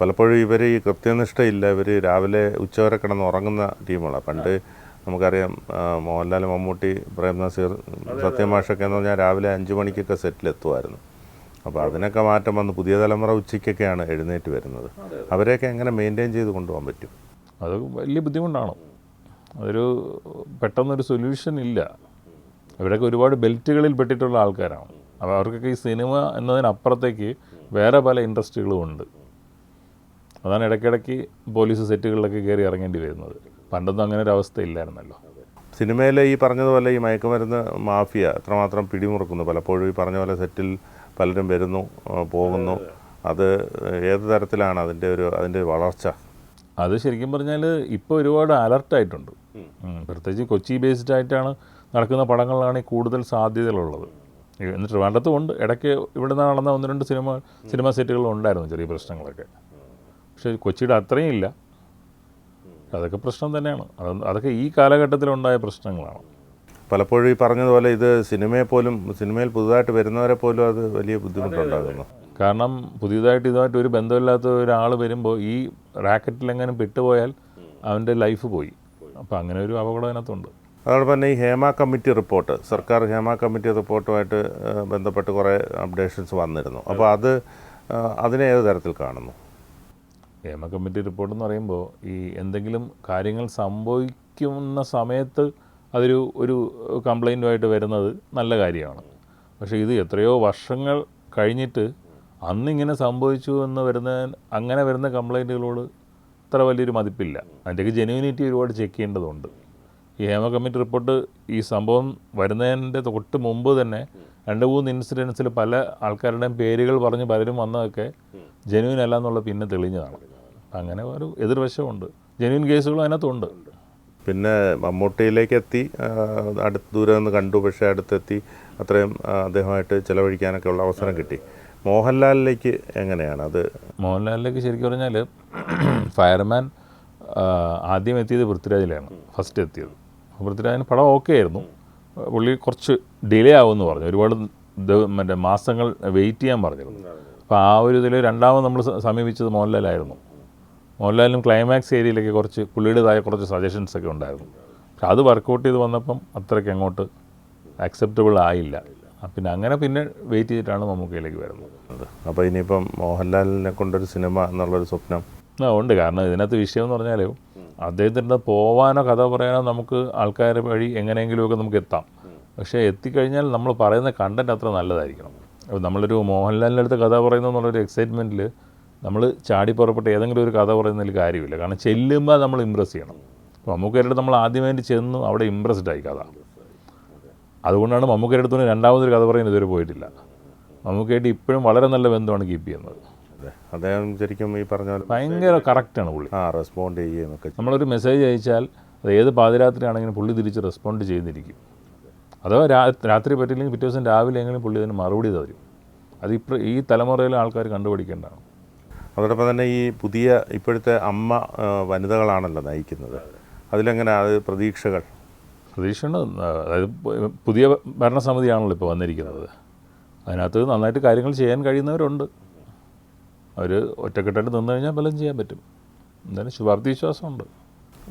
പലപ്പോഴും ഇവർ ഈ കൃത്യനിഷ്ഠയില്ല. ഇവർ രാവിലെ ഉച്ചവരെ കിടന്ന് ഉറങ്ങുന്ന ടീമുകളാണ് പണ്ട് നമുക്കറിയാം മോഹൻലാൽ മമ്മൂട്ടി പ്രേം നസീർ സത്യമാഷൊക്കെ എന്ന് പറഞ്ഞാൽ രാവിലെ അഞ്ച് മണിക്കൊക്കെ സെറ്റിലെത്തുമായിരുന്നു. അപ്പോൾ അതിനൊക്കെ മാറ്റം വന്ന് പുതിയ തലമുറ ഉച്ചയ്ക്കൊക്കെയാണ് എഴുന്നേറ്റ് വരുന്നത്. അവരെയൊക്കെ എങ്ങനെ മെയിന്റെയിൻ ചെയ്ത് കൊണ്ടുപോകാൻ പറ്റും? അത് വലിയ ബുദ്ധിമുട്ടാണ്. അതൊരു പെട്ടെന്നൊരു സൊല്യൂഷൻ ഇല്ല. ഇവരൊക്കെ ഒരുപാട് ബെൽറ്റുകളിൽ പെട്ടിട്ടുള്ള ആൾക്കാരാണ്. അപ്പോൾ അവർക്കൊക്കെ ഈ സിനിമ എന്നതിനപ്പുറത്തേക്ക് വേറെ പല ഇൻട്രസ്റ്റുകളും ഉണ്ട്. അതാണ് ഇടയ്ക്കിടയ്ക്ക് പോലീസ് സെറ്റുകളിലൊക്കെ കയറി ഇറങ്ങേണ്ടി വരുന്നത്. പണ്ടൊന്നും അങ്ങനെ ഒരു അവസ്ഥ ഇല്ലായിരുന്നല്ലോ. സിനിമയിലെ ഈ പറഞ്ഞതുപോലെ ഈ മയക്കുമരുന്ന് മാഫിയ എത്രമാത്രം പിടിമുറുക്കുന്നു. പലപ്പോഴും ഈ പറഞ്ഞ പോലെ സെറ്റിൽ പലരും വരുന്നു പോകുന്നു. അത് ഏത് തരത്തിലാണ് അതിന്റെ ഒരു അതിന്റെ വളർച്ച? അത് ശരിക്കും പറഞ്ഞാൽ ഇപ്പോൾ ഒരുപാട് അലർട്ടായിട്ടുണ്ട്. പ്രത്യേകിച്ച് കൊച്ചി ബേസ്ഡ് ആയിട്ടാണ് നടക്കുന്ന പടങ്ങളിലാണ് ഈ കൂടുതൽ സാധ്യതകളുള്ളത്. എന്നിട്ട് ട്രിവാൻഡ്രത്തും ഉണ്ട്. ഇടയ്ക്ക് ഇവിടെ നിന്ന് നടന്ന ഒന്ന് രണ്ട് സിനിമ സിനിമ സെറ്റുകളും ഉണ്ടായിരുന്നു ചെറിയ പ്രശ്നങ്ങളൊക്കെ. പക്ഷേ കൊച്ചിയുടെ അത്രയും ഇല്ല. അതൊക്കെ പ്രശ്നം തന്നെയാണ്. അത് അതൊക്കെ ഈ കാലഘട്ടത്തിലുണ്ടായ പ്രശ്നങ്ങളാണ്. പലപ്പോഴും ഈ പറഞ്ഞതുപോലെ ഇത് സിനിമയെ പോലും സിനിമയിൽ പുതുതായിട്ട് വരുന്നവരെ പോലും അത് വലിയ ബുദ്ധിമുട്ടുണ്ടാകുന്നു കാരണം പുതിയതായിട്ട് ഇതുമായിട്ട് ഒരു ബന്ധമില്ലാത്ത ഒരാൾ വരുമ്പോൾ ഈ റാക്കറ്റിലെങ്ങനെ പെട്ടുപോയാൽ അവന്റെ ലൈഫ് പോയി. അപ്പോൾ അങ്ങനെ ഒരു അപകടം അതിനകത്തുണ്ട് അതോടൊപ്പം തന്നെ ഈ ഹേമ കമ്മിറ്റി റിപ്പോർട്ട് സർക്കാർ ഹേമ കമ്മിറ്റി റിപ്പോർട്ടുമായിട്ട് ബന്ധപ്പെട്ട് കുറേ അപ്ഡേഷൻസ് വന്നിരുന്നു. അപ്പോൾ അത്. അതിനെ ഏത് തരത്തിൽ കാണുന്നു? ഹേമ കമ്മിറ്റി റിപ്പോർട്ട് എന്ന് പറയുമ്പോൾ ഈ എന്തെങ്കിലും കാര്യങ്ങൾ സംഭവിക്കുന്ന സമയത്ത് അതൊരു ഒരു കംപ്ലൈന്റുമായിട്ട് വരുന്നത് നല്ല കാര്യമാണ്. പക്ഷേ ഇത് എത്രയോ വർഷങ്ങൾ കഴിഞ്ഞിട്ട് അന്നിങ്ങനെ സംഭവിച്ചു എന്ന് വരുന്ന അങ്ങനെ വരുന്ന കംപ്ലൈന്റുകളോട് അത്ര വലിയൊരു മതിപ്പില്ല. അതിന്റെയൊക്കെ ജെന്യൂനിറ്റി ഒരുപാട് ചെക്ക് ചെയ്യേണ്ടതുണ്ട്. ഈ ഹേമ കമ്മിറ്റി റിപ്പോർട്ട് ഈ സംഭവം വരുന്നതിന്റെ തൊട്ട് മുമ്പ് തന്നെ രണ്ട് മൂന്ന് ഇൻസിഡൻസിൽ പല ആൾക്കാരുടെയും പേരുകൾ പറഞ്ഞ് പലരും വന്നതൊക്കെ ജനുവിൻ അല്ല എന്നുള്ള പിന്നെ തെളിഞ്ഞതാണ്. അങ്ങനെ ഒരു എതിർവശമുണ്ട്. ജെനുവിൻ കേസുകളും അതിനകത്തുണ്ട്. പിന്നെ മമ്മൂട്ടിയിലേക്ക് എത്തി അടുത്ത് ദൂരെ നിന്ന് കണ്ടു പക്ഷേ അടുത്തെത്തി അത്രയും അദ്ദേഹമായിട്ട് ചിലവഴിക്കാനൊക്കെ ഉള്ള അവസരം കിട്ടി. മോഹൻലാലിലേക്ക് എങ്ങനെയാണ് അത്? മോഹൻലാലിലേക്ക് ശരിക്കും പറഞ്ഞാൽ ഫയർമാൻ ആദ്യം എത്തിയത് പൃഥ്വിരാജിലാണ് ഫസ്റ്റ് എത്തിയത്. പൃഥ്വിരാജിന് പടം ഓക്കെ ആയിരുന്നു. പുള്ളി കുറച്ച് ഡിലേ ആവുമെന്ന് പറഞ്ഞു. ഒരുപാട് മറ്റേ മാസങ്ങൾ വെയിറ്റ് ചെയ്യാൻ പറഞ്ഞിരുന്നു. അപ്പോൾ ആ ഒരു ഇതിൽ രണ്ടാമത് നമ്മൾ സമീപിച്ചത് മോഹൻലാലായിരുന്നു. മോഹൻലാലിനും ക്ലൈമാക്സ് ഏരിയയിലൊക്കെ കുറച്ച് പുള്ളിയുടേതായ കുറച്ച് സജഷൻസ് ഒക്കെ ഉണ്ടായിരുന്നു. പക്ഷെ അത് വർക്കൗട്ട് ചെയ്ത് വന്നപ്പം അത്രയ്ക്ക് അങ്ങോട്ട് അക്സെപ്റ്റബിൾ ആയില്ല. പിന്നെ അങ്ങനെ പിന്നെ വെയിറ്റ് ചെയ്തിട്ടാണ് മമ്മൂക്കയിലേക്ക് വരുന്നത്. അപ്പോൾ ഇനിയിപ്പം മോഹൻലാലിനെ കൊണ്ടൊരു സിനിമ എന്നുള്ളൊരു സ്വപ്നം ആ ഉണ്ട്. കാരണം ഇതിനകത്ത് വിഷയം എന്ന് പറഞ്ഞാൽ അദ്ദേഹത്തിന്റെ പോവാനോ കഥ പറയാനോ നമുക്ക് ആൾക്കാരെ വഴി എങ്ങനെയെങ്കിലുമൊക്കെ നമുക്ക് എത്താം. പക്ഷേ എത്തിക്കഴിഞ്ഞാൽ നമ്മൾ പറയുന്ന കണ്ടന്റ് അത്ര നല്ലതായിരിക്കണം. അപ്പോൾ നമ്മളൊരു മോഹൻലാലിന്റെ അടുത്ത് കഥ പറയുന്നു എന്നുള്ളൊരു എക്സൈറ്റ്മെന്റിൽ നമ്മൾ ചാടി പുറപ്പെട്ട് ഏതെങ്കിലും ഒരു കഥ പറയുന്നതിൽ കാര്യമില്ല. കാരണം ചെല്ലുമ്പോൾ നമ്മൾ ഇമ്പ്രസ് ചെയ്യണം. അപ്പോൾ മമ്മൂക്കരുടെ നമ്മൾ ആദ്യമായിട്ട് ചെന്നു അവിടെ ഇമ്പ്രസ്ഡ് ആയി കഥ. അതുകൊണ്ടാണ് മമ്മൂക്കരുടെ അടുത്ത് രണ്ടാമതൊരു കഥ പറയുന്നത് ഇതുവരെ പോയിട്ടില്ല. മമ്മൂക്കയായിട്ട് ഇപ്പോഴും വളരെ നല്ല ബന്ധമാണ് കീപ്പ് ചെയ്യുന്നത്. അദ്ദേഹം ശരിക്കും ഈ പറഞ്ഞ പോലെ ഭയങ്കര ആണ് പുള്ളി. ആ റെസ്പോണ്ട് ചെയ്യുകയൊക്കെ ചെയ്യും. നമ്മളൊരു മെസ്സേജ് അയച്ചാൽ അത് ഏത് പാതിരാത്രി ആണെങ്കിലും പുള്ളി തിരിച്ച് റെസ്പോണ്ട് ചെയ്തിരിക്കും. അഥവാ രാത്രി പറ്റില്ലെങ്കിൽ പിറ്റേ ദിവസം രാവിലെ എങ്കിലും പുള്ളി അതിന് മറുപടി തരും. അത് ഇപ്പോൾ ഈ തലമുറയിലെ ആൾക്കാർ കണ്ടുപിടിക്കേണ്ടതാണ്. അതോടൊപ്പം തന്നെ ഈ പുതിയ ഇപ്പോഴത്തെ അമ്മ വനിതകളാണല്ലോ നയിക്കുന്നത്. അതിലെങ്ങനെ അത് പ്രതീക്ഷകൾ? പ്രതീക്ഷയുണ്ട്. അതായത് പുതിയ ഭരണസമിതിയാണല്ലോ ഇപ്പോൾ വന്നിരിക്കുന്നത്. അതിനകത്ത് നന്നായിട്ട് കാര്യങ്ങൾ ചെയ്യാൻ കഴിയുന്നവരുണ്ട്. അവർ ഒറ്റക്കെട്ടായിട്ട് നിന്ന് കഴിഞ്ഞാൽ ബലം ചെയ്യാൻ പറ്റും. എന്തായാലും ശുഭാപ്തി വിശ്വാസമുണ്ട്.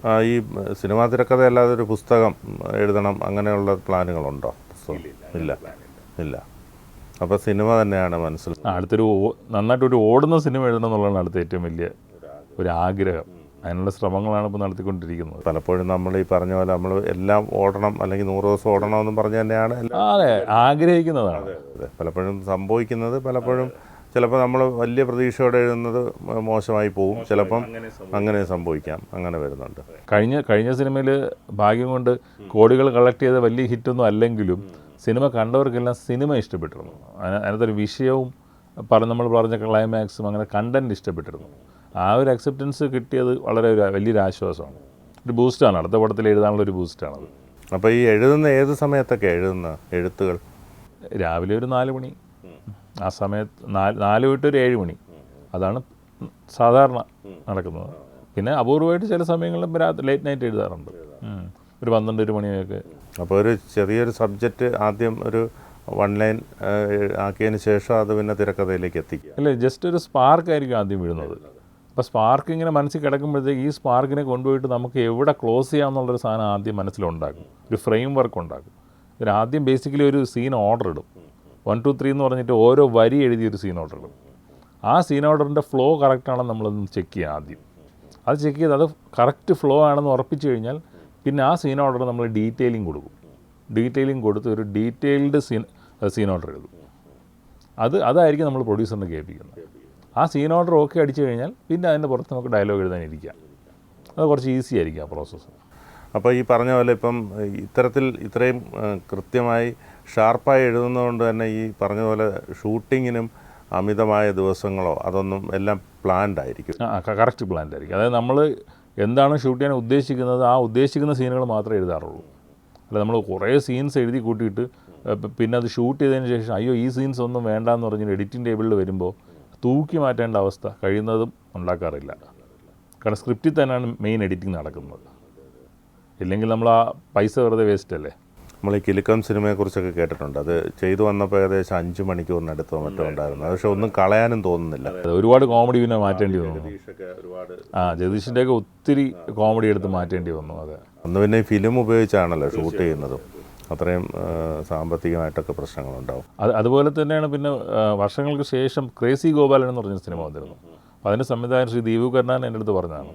ആ, ഈ സിനിമാ തിരക്കഥ അല്ലാതെ ഒരു പുസ്തകം എഴുതണം അങ്ങനെയുള്ള പ്ലാനുകളുണ്ടോ? പുസ്തകം? ഇല്ല ഇല്ല അപ്പോൾ സിനിമ തന്നെയാണ് മനസ്സിൽ. അടുത്തൊരു ഓ- നന്നായിട്ടൊരു ഓടുന്ന സിനിമ എഴുതണം എന്നുള്ളതാണ് അടുത്ത ഏറ്റവും വലിയ ഒരു ആഗ്രഹം. അതിനുള്ള ശ്രമങ്ങളാണ് ഇപ്പോൾ നടത്തിക്കൊണ്ടിരിക്കുന്നത്. പലപ്പോഴും നമ്മൾ ഈ പറഞ്ഞ പോലെ നമ്മൾ എല്ലാം ഓടണം അല്ലെങ്കിൽ നൂറ് ദിവസം ഓടണം എന്ന് പറഞ്ഞ് തന്നെയാണ് അതെ ആഗ്രഹിക്കുന്നതാണ്. അതെ പലപ്പോഴും സംഭവിക്കുന്നത് പലപ്പോഴും ചിലപ്പോൾ നമ്മൾ വലിയ പ്രതീക്ഷയോടെ എഴുതുന്നത് മോശമായി പോവും. ചിലപ്പം അങ്ങനെ സംഭവിക്കാം. അങ്ങനെ വരുന്നുണ്ട്. കഴിഞ്ഞ കഴിഞ്ഞ സിനിമയിൽ ഭാഗ്യം കൊണ്ട് കോടികൾ കളക്ട് ചെയ്ത വലിയ ഹിറ്റൊന്നും അല്ലെങ്കിലും സിനിമ കണ്ടവർക്കെല്ലാം സിനിമ ഇഷ്ടപ്പെട്ടിരുന്നു. അതിന- അതിനകത്തൊരു വിഷയവും പറഞ്ഞ നമ്മൾ പറഞ്ഞ ക്ലൈമാക്സും അങ്ങനെ കണ്ടന്റ് ഇഷ്ടപ്പെട്ടിരുന്നു. ആ ഒരു അക്സെപ്റ്റൻസ് കിട്ടിയത് വളരെ ഒരു വലിയൊരു ആശ്വാസമാണ്. ഒരു ബൂസ്റ്റാണ് അടുത്ത പടത്തിൽ എഴുതാനുള്ള ഒരു ബൂസ്റ്റാണത് അപ്പോൾ ഈ എഴുതുന്ന ഏത് സമയത്തൊക്കെ എഴുതുന്ന എഴുത്തുകൾ? രാവിലെ ഒരു നാല് മണി. ആ സമയത്ത് നാല് നാല് തൊട്ട് ഒരു ഏഴ് മണി. അതാണ് സാധാരണ നടക്കുന്നത്. പിന്നെ അപൂർവമായിട്ട് ചില സമയങ്ങളിൽ രാത്രി ലേറ്റ് നൈറ്റ് എഴുതാറുണ്ട്. ഒരു പന്ത്രണ്ട് ഒരു മണിയൊക്കെ. അപ്പോൾ ഒരു ചെറിയൊരു സബ്ജക്റ്റ് ആദ്യം ഒരു വൺ ലൈൻ ആക്കിയതിന് ശേഷം അത് പിന്നെ തിരക്കഥയിലേക്ക് എത്തിക്കുക. അല്ല ജസ്റ്റ് ഒരു സ്പാർക്ക് ആയിരിക്കും ആദ്യം വീഴുന്നത്. അപ്പോൾ സ്പാർക്ക് ഇങ്ങനെ മനസ്സിൽ കിടക്കുമ്പോഴത്തേക്ക് ഈ സ്പാർക്കിനെ കൊണ്ടുപോയിട്ട് നമുക്ക് എവിടെ ക്ലോസ് ചെയ്യാം ചെയ്യാമെന്നുള്ളൊരു സാധനം ആദ്യം മനസ്സിലുണ്ടാക്കും ഒരു ഫ്രെയിം വർക്ക് ഉണ്ടാക്കും ഇതിന് ആദ്യം ബേസിക്കലി ഒരു സീൻ ഓർഡർ ഇടും. വൺ ടു ത്രീ എന്ന് പറഞ്ഞിട്ട് ഓരോ വരി എഴുതി ഒരു സീൻ ഓർഡർ ഇടും ആ സീൻ ഓർഡറിന്റെ ഫ്ലോ കറക്റ്റാണെന്ന് നമ്മളൊന്ന് ചെക്ക് ചെയ്യുക ആദ്യം. അത് ചെക്ക് ചെയ്ത് അത് കറക്റ്റ് ഫ്ലോ ആണെന്ന് ഉറപ്പിച്ചു കഴിഞ്ഞാൽ പിന്നെ ആ സീൻ ഓർഡർ നമ്മൾ ഡീറ്റെയിലിംഗ് കൊടുക്കും. ഡീറ്റെയിലിംഗ് കൊടുത്ത് ഒരു ഡീറ്റെയിൽഡ് സീൻ സീൻ ഓർഡർ എഴുതും. അത് അതായിരിക്കും നമ്മൾ പ്രൊഡ്യൂസറിനെ കേൾപ്പിക്കുന്നത്. ആ സീൻ ഓർഡർ ഓക്കെ അടിച്ചു കഴിഞ്ഞാൽ പിന്നെ അതിന്റെ പുറത്ത് നമുക്ക് ഡയലോഗ് എഴുതാനിരിക്കാം അത് കുറച്ച് ഈസി ആയിരിക്കും ആ പ്രോസസ്സ് അപ്പോൾ ഈ പറഞ്ഞ പോലെ ഇപ്പം ഇത്തരത്തിൽ ഇത്രയും കൃത്യമായി ഷാർപ്പായി എഴുതുന്നതുകൊണ്ട് തന്നെ ഈ പറഞ്ഞതുപോലെ പോലെ ഷൂട്ടിങ്ങിനും അമിതമായ ദിവസങ്ങളോ അതൊന്നും എല്ലാം പ്ലാൻഡ് ആയിരിക്കും. കറക്റ്റ് പ്ലാൻഡ് ആയിരിക്കും. അതായത് നമ്മൾ എന്താണ് ഷൂട്ട് ചെയ്യാൻ ഉദ്ദേശിക്കുന്നത് ആ ഉദ്ദേശിക്കുന്ന സീനുകൾ മാത്രമേ എഴുതാറുള്ളൂ. അല്ല നമ്മൾ കുറേ സീൻസ് എഴുതി കൂട്ടിയിട്ട് പിന്നെ അത് ഷൂട്ട് ചെയ്തതിന് ശേഷം അയ്യോ ഈ സീൻസ് ഒന്നും വേണ്ടാന്ന് പറഞ്ഞ് എഡിറ്റിംഗ് ടേബിളിൽ വരുമ്പോൾ തൂക്കി മാറ്റേണ്ട അവസ്ഥ കഴിയുന്നതും ഉണ്ടാക്കാറില്ല. കാരണം സ്ക്രിപ്റ്റിൽ തന്നെയാണ് മെയിൻ എഡിറ്റിംഗ് നടക്കുന്നത്. ഇല്ലെങ്കിൽ നമ്മൾ ആ പൈസ വെറുതെ വേസ്റ്റ് അല്ലേ? നമ്മൾ ഈ കിലുക്കം സിനിമയെക്കുറിച്ചൊക്കെ കേട്ടിട്ടുണ്ട്. അത് ചെയ്തു വന്നപ്പോൾ ഏകദേശം അഞ്ച് മണിക്കൂറിനടുത്തോ മറ്റോ ഉണ്ടായിരുന്നു. പക്ഷെ ഒന്നും കളയാനും തോന്നുന്നില്ല. ഒരുപാട് കോമഡി പിന്നെ മാറ്റേണ്ടി വന്നു. ആ ജഗദീഷിന്റെയൊക്കെ ഒത്തിരി കോമഡി എടുത്ത് മാറ്റേണ്ടി വന്നു അതെ. അന്ന് പിന്നെ ഈ ഫിലിം ഉപയോഗിച്ചാണല്ലോ ഷൂട്ട് ചെയ്യുന്നതും. അത്രയും സാമ്പത്തികമായിട്ടൊക്കെ പ്രശ്നങ്ങളുണ്ടാവും. അത് അതുപോലെ തന്നെയാണ് പിന്നെ വർഷങ്ങൾക്ക് ശേഷം ക്രേസി ഗോപാലൻ എന്ന് പറഞ്ഞ സിനിമ വന്നിരുന്നു. അപ്പോൾ അതിന്റെ സംവിധായകൻ ശ്രീ ദീപു കരുണാൻ എന്റെ അടുത്ത് പറഞ്ഞതാണ്.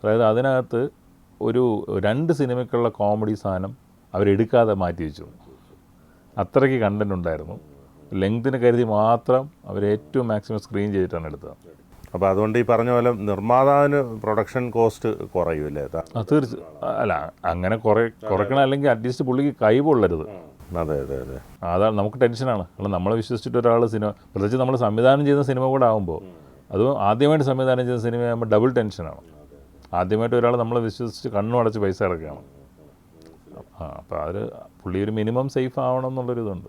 അതായത് അതിനകത്ത് ഒരു രണ്ട് സിനിമയ്ക്കുള്ള കോമഡി സാധനം അവരെടുക്കാതെ മാറ്റി വെച്ചു. അത്രയ്ക്ക് കണ്ടന്റ് ഉണ്ടായിരുന്നു. ലെങ്തിന് കരുതി മാത്രം അവർ ഏറ്റവും മാക്സിമം സ്ക്രീൻ ചെയ്തിട്ടാണ് എടുത്തത്. അപ്പോൾ അതുകൊണ്ട് ഈ പറഞ്ഞ പോലെ നിർമ്മാതാവിന് പ്രൊഡക്ഷൻ കോസ്റ്റ് കുറയൂലേ തീർച്ച അല്ല അങ്ങനെ കുറേ കുറയ്ക്കണം അല്ലെങ്കിൽ അറ്റ്ലീസ്റ്റ് പുള്ളിക്ക് കൈ പൊള്ളരുത് അതെ അതെ അതെ. അതാണ് നമുക്ക് ടെൻഷനാണ്. കാരണം നമ്മളെ വിശ്വസിച്ചിട്ട് ഒരാൾ സിനിമ പ്രത്യേകിച്ച് നമ്മൾ സംവിധാനം ചെയ്യുന്ന സിനിമ കൂടെ ആകുമ്പോൾ അതും ആദ്യമായിട്ട് സംവിധാനം ചെയ്യുന്ന സിനിമയാകുമ്പോൾ ഡബിൾ ടെൻഷനാണ് ആദ്യമായിട്ട് ഒരാൾ നമ്മളെ വിശ്വസിച്ച് കണ്ണും അടച്ച് പൈസ ഇറക്കുകയാണ് ആ അപ്പോൾ അത് പുള്ളി ഒരു മിനിമം സേഫ് ആവണം എന്നുള്ളൊരിതുണ്ട്.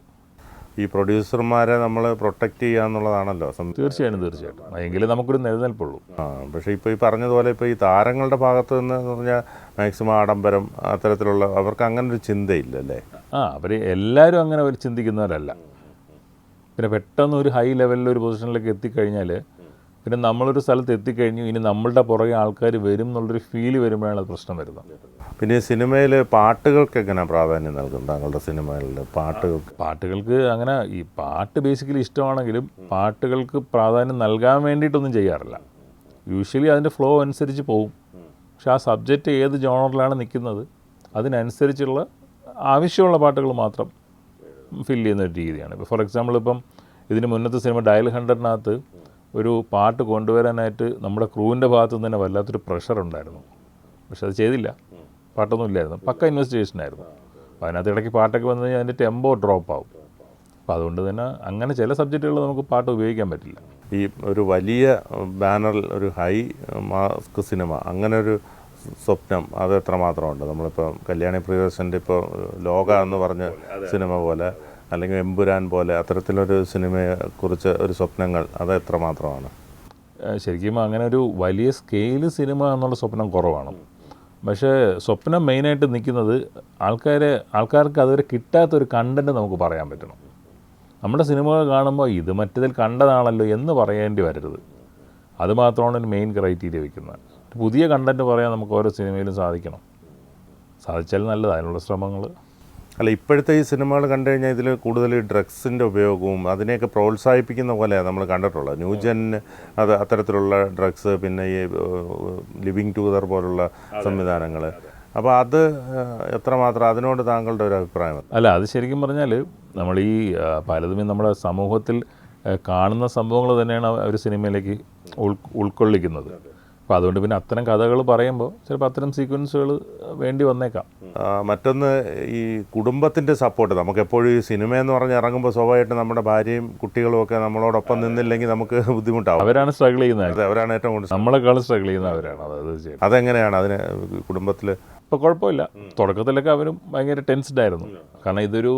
ഈ പ്രൊഡ്യൂസർമാരെ നമ്മൾ പ്രൊട്ടക്റ്റ് ചെയ്യുക എന്നുള്ളതാണല്ലോ. തീർച്ചയായും തീർച്ചയായിട്ടും തീർച്ചയായിട്ടും. എങ്കിലും നമുക്കൊരു നിലനിൽപ്പുള്ളൂ. ആ പക്ഷേ ഇപ്പോൾ ഈ പറഞ്ഞതുപോലെ ഇപ്പോൾ ഈ താരങ്ങളുടെ ഭാഗത്ത് നിന്ന് എന്ന് പറഞ്ഞാൽ മാക്സിമം ആഡംബരം അത്തരത്തിലുള്ള അവർക്ക് അങ്ങനെ ഒരു ചിന്തയില്ല അല്ലേ ആ അവർ എല്ലാവരും അങ്ങനെ അവർ ചിന്തിക്കുന്നവരല്ല. പിന്നെ പെട്ടെന്ന് ഒരു ഹൈ ലെവലിൽ ഒരു പൊസിഷനിലേക്ക് എത്തിക്കഴിഞ്ഞാൽ പിന്നെ നമ്മളൊരു സ്ഥലത്ത് എത്തിക്കഴിഞ്ഞു ഇനി നമ്മളുടെ പുറകെ ആൾക്കാർ വരും എന്നുള്ളൊരു ഫീൽ വരുമ്പോഴാണ് അത് പ്രശ്നം വരുന്നത്. പിന്നെ സിനിമയിൽ പാട്ടുകൾക്ക് എങ്ങനെ പ്രാധാന്യം നൽകും താങ്കളുടെ സിനിമകളിൽ? പാട്ടുകൾക്ക്? പാട്ടുകൾക്ക് അങ്ങനെ ഈ പാട്ട് ബേസിക്കലി ഇഷ്ടമാണെങ്കിലും പാട്ടുകൾക്ക് പ്രാധാന്യം നൽകാൻ വേണ്ടിയിട്ടൊന്നും ചെയ്യാറില്ല. യൂഷ്വലി അതിന്റെ ഫ്ലോ അനുസരിച്ച് പോവും പക്ഷെ ആ സബ്ജക്റ്റ് ഏത് ജോണറിലാണ് നിൽക്കുന്നത് അതിനനുസരിച്ചുള്ള ആവശ്യമുള്ള പാട്ടുകൾ മാത്രം ഫില്ല് ചെയ്യുന്ന ഒരു രീതിയാണ്. ഇപ്പോൾ ഫോർ എക്സാമ്പിൾ ഇപ്പം ഇതിന് മുന്നത്തെ സിനിമ ഡയൽ ഹൺഡ്രഡിനകത്ത് ഒരു പാട്ട് കൊണ്ടുവരാനായിട്ട് നമ്മുടെ ക്രൂവിന്റെ ഭാഗത്തു നിന്ന് തന്നെ വല്ലാത്തൊരു പ്രഷർ ഉണ്ടായിരുന്നു. പക്ഷെ അത് ചെയ്തില്ല. പാട്ടൊന്നും ഇല്ലായിരുന്നു. പക്ക ഇൻവെസ്റ്റിഗേഷൻ ആയിരുന്നു. അപ്പോൾ അതിനകത്ത് ഇടയ്ക്ക് പാട്ടൊക്കെ വന്നു കഴിഞ്ഞാൽ അതിന്റെ ടെമ്പോ ഡ്രോപ്പ് ആവും. അപ്പോൾ അതുകൊണ്ട് തന്നെ അങ്ങനെ ചില സബ്ജക്റ്റുകൾ നമുക്ക് പാട്ട് ഉപയോഗിക്കാൻ പറ്റില്ല. ഈ ഒരു വലിയ ബാനറിൽ ഒരു ഹൈ മാസ്ക് സിനിമ അങ്ങനെ ഒരു സ്വപ്നം അത് എത്രമാത്രമുണ്ട്? നമ്മളിപ്പോൾ കല്യാണി പ്രിയദർശന്റെ ഇപ്പോൾ ലോക എന്ന് പറഞ്ഞ സിനിമ പോലെ അല്ലെങ്കിൽ എമ്പുരാൻ പോലെ അത്തരത്തിലൊരു സിനിമയെക്കുറിച്ച് ഒരു സ്വപ്നങ്ങൾ അത് എത്രമാത്രമാണ്? ശരിക്കും അങ്ങനെ ഒരു വലിയ സ്കെയിൽ സിനിമ എന്നുള്ള സ്വപ്നം കുറവാണ്. പക്ഷേ സ്വപ്നം മെയിനായിട്ട് നിൽക്കുന്നത് ആൾക്കാരെ ആൾക്കാർക്ക് അതുവരെ കിട്ടാത്തൊരു കണ്ടന്റ് നമുക്ക് പറയാൻ പറ്റണം. നമ്മുടെ സിനിമകൾ കാണുമ്പോൾ ഇത് മറ്റതിൽ കണ്ടതാണല്ലോ എന്ന് പറയേണ്ടി വരരുത്. അതുമാത്രമാണ് മെയിൻ ക്രൈറ്റീരിയ വയ്ക്കുന്നത് പുതിയ കണ്ടന്റ് പറയാൻ നമുക്ക് ഓരോ സിനിമയിലും സാധിക്കണം. സാധിച്ചാൽ നല്ലത്. അതിനുള്ള ശ്രമങ്ങൾ. അല്ല ഇപ്പോഴത്തെ ഈ സിനിമകൾ കണ്ടു കഴിഞ്ഞാൽ ഇതിൽ കൂടുതൽ ഡ്രഗ്സിന്റെ ഉപയോഗവും അതിനെയൊക്കെ പ്രോത്സാഹിപ്പിക്കുന്ന പോലെയാണ് നമ്മൾ കണ്ടിട്ടുള്ളത്. ന്യൂജൻ അത് അത്തരത്തിലുള്ള ഡ്രഗ്സ് പിന്നെ ഈ ലിവിങ് ടുഗദർ പോലുള്ള സംവിധാനങ്ങൾ അപ്പോൾ അത്. എത്രമാത്രം അതിനോട് താങ്കളുടെ ഒരു അഭിപ്രായം? അല്ല അത് ശരിക്കും പറഞ്ഞാൽ നമ്മൾ ഈ പലതും നമ്മുടെ സമൂഹത്തിൽ കാണുന്ന സംഭവങ്ങൾ തന്നെയാണ് ഒരു സിനിമയിലേക്ക് ഉൾ ഉൾക്കൊള്ളിക്കുന്നത്. അപ്പോൾ അതുകൊണ്ട് പിന്നെ അത്തരം കഥകൾ പറയുമ്പോൾ ചിലപ്പോൾ അത്തരം സീക്വൻസുകൾ വേണ്ടി വന്നേക്കാം. മറ്റൊന്ന് ഈ കുടുംബത്തിന്റെ സപ്പോർട്ട് നമുക്ക് എപ്പോഴും ഈ സിനിമ എന്ന് പറഞ്ഞ് ഇറങ്ങുമ്പോൾ സ്വാഭാവികമായിട്ടും നമ്മുടെ ഭാര്യയും കുട്ടികളും ഒക്കെ നമ്മളോടൊപ്പം നിന്നില്ലെങ്കിൽ നമുക്ക് ബുദ്ധിമുട്ടാവും. അവരാണ് സ്ട്രഗിൾ ചെയ്യുന്നത്. അതെ അവരാണ് ഏറ്റവും കൂടുതൽ നമ്മളെക്കാളും സ്ട്രഗിൾ ചെയ്യുന്നവരാണ് അത് തീർച്ചയായിട്ടും. അതെങ്ങനെയാണ് അതിന് കുടുംബത്തിൽ? ഇപ്പോൾ കുഴപ്പമില്ല. തുടക്കത്തിലൊക്കെ അവരും ഭയങ്കര ടെൻസ്ഡ് ആയിരുന്നു. കാരണം ഇതൊരു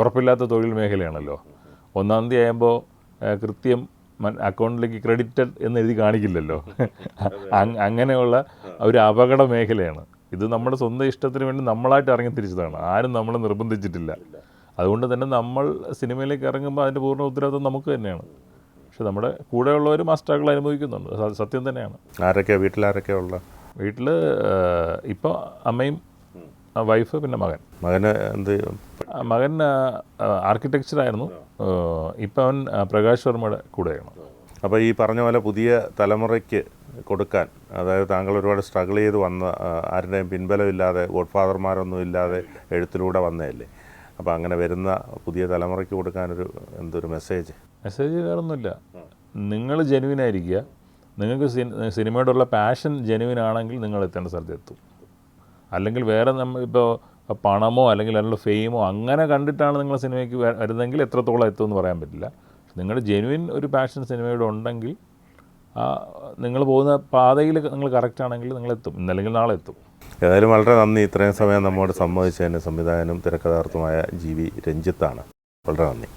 ഉറപ്പില്ലാത്ത തൊഴിൽ മേഖലയാണല്ലോ. ഒന്നാം തീയതി ആകുമ്പോൾ കൃത്യം അക്കൗണ്ടിലേക്ക് ക്രെഡിറ്റഡ് എന്ന് എഴുതി കാണിക്കില്ലല്ലോ. അങ്ങനെയുള്ള ഒരു അപകട മേഖലയാണ്. ഇത് നമ്മുടെ സ്വന്തം ഇഷ്ടത്തിന് വേണ്ടി നമ്മളായിട്ട് ഇറങ്ങി തിരിച്ചതാണ്. ആരും നമ്മളെ നിർബന്ധിച്ചിട്ടില്ല. അതുകൊണ്ട് തന്നെ നമ്മൾ സിനിമയിലേക്ക് ഇറങ്ങുമ്പോൾ അതിന്റെ പൂർണ ഉത്തരവാദിത്വം നമുക്ക് തന്നെയാണ്. പക്ഷെ നമ്മുടെ കൂടെയുള്ളവർ മസ്റ്റാക്കൾ അനുഭവിക്കുന്നുണ്ട്. സത്യം തന്നെയാണ്. ആരൊക്കെയാണ് വീട്ടിലാരൊക്കെയാണ് ഉള്ളത്? വീട്ടിൽ ഇപ്പോൾ അമ്മയും വൈഫ് പിന്നെ മകൻ. മകന് എന്ത് മകൻ ആർക്കിടെക്ചറായിരുന്നു ഇപ്പം അവൻ പ്രകാശ് വർമ്മയുടെ കൂടെയാണ്. അപ്പോൾ ഈ പറഞ്ഞ പോലെ പുതിയ തലമുറയ്ക്ക് കൊടുക്കാൻ അതായത് താങ്കൾ ഒരുപാട് സ്ട്രഗിൾ ചെയ്ത് വന്ന ആരുടെയും പിൻബലമില്ലാതെ ഗോഡ് ഫാദർമാരൊന്നും ഇല്ലാതെ എഴുത്തിലൂടെ വന്നതല്ലേ? അപ്പോൾ അങ്ങനെ വരുന്ന പുതിയ തലമുറയ്ക്ക് കൊടുക്കാനൊരു എന്തൊരു മെസ്സേജ് മെസ്സേജ് വേറൊന്നുമില്ല. നിങ്ങൾ ജെനുവിനായിരിക്കുക നിങ്ങൾക്ക് സിനിമയോടുള്ള പാഷൻ ജെനുവിൻ ആണെങ്കിൽ നിങ്ങൾ എത്തേണ്ട സ്ഥലത്ത് എത്തും. അല്ലെങ്കിൽ വേറെ നമ്മൾ ഇപ്പോൾ പണമോ അല്ലെങ്കിൽ അതിനുള്ള ഫെയിമോ അങ്ങനെ കണ്ടിട്ടാണ് നിങ്ങൾ സിനിമയ്ക്ക് വരുന്നതെങ്കിൽ എത്രത്തോളം എത്തുമെന്ന് പറയാൻ പറ്റില്ല. നിങ്ങളുടെ ജെനുവിൻ ഒരു പാഷൻ സിനിമയോട് ഉണ്ടെങ്കിൽ നിങ്ങൾ പോകുന്ന പാതയിൽ നിങ്ങൾ കറക്റ്റ് ആണെങ്കിൽ നിങ്ങൾ എത്തും. ഇന്നല്ലെങ്കിൽ നാളെ എത്തും. ഏതായാലും വളരെ നന്ദി. ഇത്രയും സമയം നമ്മോട് സംബന്ധിച്ചതിന് സംവിധായകനും തിരക്കഥാർത്ഥമായ ജി വി രഞ്ജിത്താണ്. വളരെ നന്ദി.